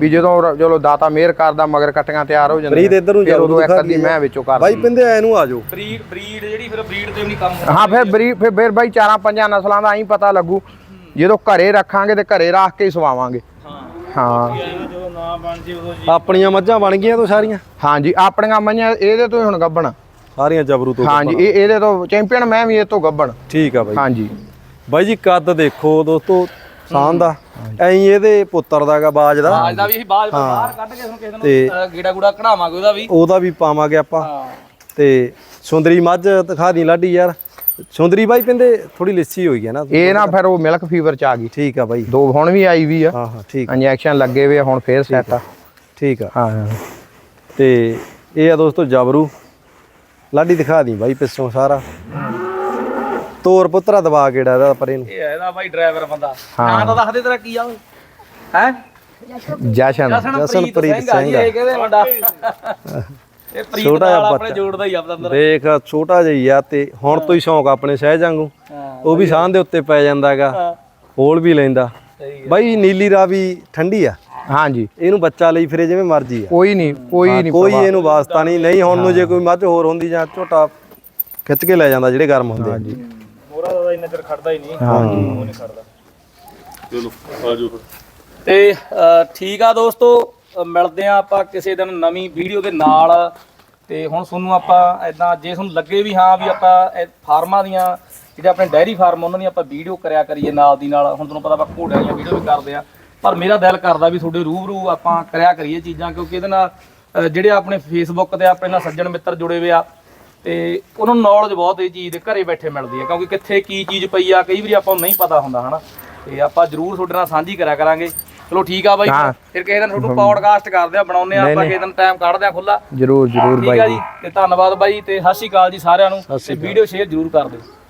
ਵੀ ਜਦੋਂ ਚਲੋ ਦਾਤਾ ਮਿਹਰ ਕਰਦਾ ਮਗਰ ਕਟੀਆਂ ਤਿਆਰ ਹੋ ਜਾਂਦੀਆਂ ਪ੍ਰੀਤ ਇੱਧਰ ਨੂੰ ਉਦੋਂ ਇੱਕ ਅੱਧੀ। ਮੈਂ ਵਿੱਚੋਂ ਕਰ ਬਾਈ ਪਿੰਦੇ ਐ ਨੂੰ ਆ ਜਾਓ। ਬਰੀਡ ਬਰੀਡ ਜਿਹੜੀ ਫਿਰ ਬਰੀਡ ਤੇ ਵੀ ਨਹੀਂ ਕੰਮ ਹਾਂ ਫਿਰ ਬਰੀ ਫਿਰ ਫਿਰ ਬਾਈ ਚਾਰਾਂ ਪੰਜਾਂ ਨਸਲਾਂ ਦਾ ਐਂ ਪਤਾ ਲੱਗੂ ਜਦੋਂ ਘਰੇ ਰੱਖਾਂਗੇ ਤੇ ਘਰੇ ਰੱਖ ਕੇ ਹੀ ਸਵਾਵਾਂਗੇ। ਹਾਂ। ਜਦੋਂ ਨਾ ਬਣ ਜੇ ਉਦੋਂ ਆਪਣੀਆਂ ਮੱਝਾਂ ਬਣ ਗਈਆਂ ਤੋਂ ਸਾਰੀਆਂ? ਹਾਂਜੀ ਆਪਣੀਆਂ ਮਈਆਂ ਇਹਦੇ ਤੋਂ ਹੀ ਹੁਣ ਗੱਬਣ ਸਾਰੀਆਂ ਜਬਰੂ ਤੋਂ ਹਾਂਜੀ ਇਹ ਇਹਦੇ ਤੋਂ ਚੈਂਪੀਅਨ ਮੈਂ ਵੀ ਇਹ ਤੋਂ ਗੱਬਣ ਠੀਕ ਆ ਬਾਈ। ਹਾਂਜੀ। ਬਾਈ ਜੀ ਕੱਦ ਦੇਖੋ ਦੋਸਤੋ ਸਾਂ ਦਾ ਐਂ ਇਹਦੇ ਪੁੱਤਰ ਦਾਗਾ ਬਾਜ ਦਾ। ਅੱਜ ਦਾ ਵੀ ਅਸੀਂ ਬਾਹਰ ਬਾਹਰ ਕੱਢ ਕੇ ਤੁਹਾਨੂੰ ਕਿਸੇ ਤੇ- ਨੂੰ ਗੀੜਾ ਗੂੜਾ ਕਢਾਵਾਂਗੇ ਉਹਦਾ ਵੀ। ਉਹਦਾ ਵੀ ਪਾਵਾਂਗੇ ਆਪਾਂ। ਤੇ ਸੁੰਦਰੀ ਮੱਝ ਦਿਖਾ ਦੀ ਲਾਡੀ ਯਾਰ। ਸੁੰਦਰੀ ਬਾਈ ਪਿੰਦੇ ਥੋੜੀ ਲਿੱਸੀ ਹੋਈ ਹੈ ਨਾ। ਇਹ ਨਾ ਫਿਰ ਉਹ ਮਿਲਕ ਫੀਵਰ ਚ ਆ ਗਈ। ਠੀਕ ਆ ਬਾਈ। ਦੋ ਹੁਣ ਵੀ ਆਈ ਵੀ ਆ। ਹਾਂ ਹਾਂ ਠੀਕ ਇੰਜੈਕਸ਼ਨ ਲੱਗੇ ਵੇ ਹੁਣ ਫੇਰ ਸੈੱਟ ਆ। ਠੀਕ ਆ। ਹਾਂ। ਤੇ ਇਹ ਆ ਦੋਸਤੋ ਜਬਰੂ। ਲਾਡੀ ਦਿਖਾ ਦੀ ਬਾਈ ਪਿੱਛੋਂ ਸਾਰਾ। ਤੋਰ ਪੁੱਤਰਾ ਦਬਾ ਕਿਹੜਾ ਇਹਦਾ ਪਰੇ ਨੂੰ ਇਹ ਹੈ ਇਹਦਾ ਬਾਈ ਡਰਾਈਵਰ ਬੰਦਾ। ਹਾਂ। ਨਾਂ ਤਾਂ ਦੱਸ ਦੇ ਤੇਰਾ ਕੀ ਆ ਓਏ ਹੈ? ਜਸ਼ਨ ਜਸਨਪ੍ਰੀਤ ਸਿੰਘ ਆ ਜੀ ਸਿੰਘ ਆ। ਇਹ ਕਹਿੰਦੇ ਮੁੰਡਾ? ਇਹ ਪ੍ਰੀਤ ਛੋਟਾ ਜਿਹਾ ਨਾਲ ਆਪਣੇ ਬੱਚਾ। ਜੋੜਦਾ ਹੀ ਆਪਦਾ ਅੰਦਰ। ਦੇਖ ਛੋਟਾ ਜਿਹਾ ਆ ਤੇ ਹੁਣ ਤੋਂ ਹੀ ਸ਼ੌਂਕ ਆਪਣੇ ਸਹਿਜ ਵਾਂਗੂ। ਉਹ ਵੀ ਸਾਹ ਦੇ ਉੱਤੇ ਪੈ ਜਾਂਦਾਗਾ। ਹੋਲ ਵੀ ਲੈਂਦਾ। ਸਹੀ ਬਾਈ ਨੀਲੀ ਰਾਵੀ ਠੰਡੀ ਆ? ਹਾਂਜੀ। ਇਹਨੂੰ ਬੱਚਾ ਲਈ ਫਿਰੇ ਜਿਵੇਂ ਮਰਜ਼ੀ ਆ। ਕੋਈ ਨਹੀਂ ਕੋਈ ਨਹੀਂ ਕੋਈ ਇਹਨੂੰ ਵਾਸਤਾ ਨਹੀਂ। ਨਹੀਂ ਹੁਣ ਨੂੰ ਜੇ ਕੋਈ ਮੱਝ ਹੋਰ ਹੁੰਦੀ ਜਾਂ ਝੋਟਾ ਖਿੱਚ ਕੇ ਲੈ ਜਾਂਦਾ ਜਿਹੜੇ ਗਰਮ ਹੁੰਦੇ ਦਾ ਇੰਨਾ ਚਿਰ ਖੜਦਾ ਹੀ ਨਹੀਂ। ਉਹ ਨਹੀਂ ਖੜਦਾ। ਚਲੋ ਆਜੋ ਫਿਰ। ਤੇ ਅ, ਠੀਕ ਆ ਦੋਸਤੋ ਅ, ਮਿਲਦੇ ਆ ਆਪਾਂ ਕਿਸੇ ਦਿਨ ਨਵੀਂ ਵੀਡੀਓ ਦੇ ਨਾਲ। ਤੇ ਹੁਣ ਤੁਹਾਨੂੰ ਆਪਾਂ ਐਦਾਂ ਜੇ ਤੁਹਾਨੂੰ ਲੱਗੇ ਵੀ ਹਾਂ ਵੀ ਆਪਾਂ ਇਹ ਫਾਰਮਾਂ ਦੀਆਂ ਜਿਹੜੇ ਆਪਣੇ ਡੈਰੀ ਫਾਰਮ ਉਹਨਾਂ ਦੀਆਂ ਆਪਾਂ ਵੀਡੀਓ ਕਰਿਆ ਕਰੀਏ ਨਾਲ ਦੀ ਨਾਲ। ਹੁਣ ਤੁਹਾਨੂੰ ਪਤਾ ਆਪਾਂ ਘੋੜਿਆਂ ਦੀਆਂ ਵੀਡੀਓ ਵੀ ਕਰਦੇ ਆ ਪਰ ਮੇਰਾ ਦਿਲ ਕਰਦਾ ਵੀ ਤੁਹਾਡੇ ਰੂਬਰੂ ਆਪਾਂ ਕਰਿਆ ਕਰੀਏ ਚੀਜ਼ਾਂ ਕਿਉਂਕਿ ਇਹਦੇ ਨਾਲ ਅ, ਜਿਹੜੇ ਆਪਣੇ ਫੇਸਬੁੱਕ ਤੇ ਆਪਣੇ ਨਾਲ ਸੱਜਣ ਮਿੱਤਰ ਜੁੜੇ ਹੋਏ ਆ ਤੇ ਉਹਨਾਂ ਨੂੰ ਨੌਲੇਜ ਬਹੁਤ ਇਹ ਚੀਜ਼ ਦੇ ਘਰੇ ਬੈਠੇ ਮਿਲਦੀ ਹੈ ਕਿਉਂਕਿ ਕਿੱਥੇ ਕੀ ਚੀਜ਼ ਪਈ ਆ ਕਈ ਵਾਰੀ ਆਪਾਂ ਨੂੰ ਨਹੀਂ ਪਤਾ ਹੁੰਦਾ ਹਨਾ? ਤੇ ਆਪਾਂ ਜਰੂਰ ਤੁਹਾਡੇ ਨਾਲ ਸਾਂਝੀ ਕਰਿਆ ਕਰਾਂਗੇ। ਚਲੋ ਠੀਕ ਆ ਬਾਈ ਹਾਂ। ਫਿਰ ਕਿਸੇ ਦਿਨ ਤੁਹਾਨੂੰ ਪੌਡਕਾਸਟ ਕਰਦੇ ਆ ਬਣਾਉਂਦੇ ਆ ਆਪਾਂ ਕਿਸੇ ਦਿਨ ਟਾਈਮ ਕੱਢਦੇ ਆ ਖੁੱਲਾ ਜਰੂਰ ਜਰੂਰ ਠੀਕ ਬਾਈ ਆ ਜੀ। ਤੇ ਧੰਨਵਾਦ ਬਾਈ ਤੇ ਸਤਿ ਸ਼੍ਰੀ ਅਕਾਲ ਜੀ ਸਾਰਿਆਂ ਨੂੰ ਤੇ ਵੀਡੀਓ ਸ਼ੇਅਰ ਜਰੂਰ ਕਰ ਦਿਓ।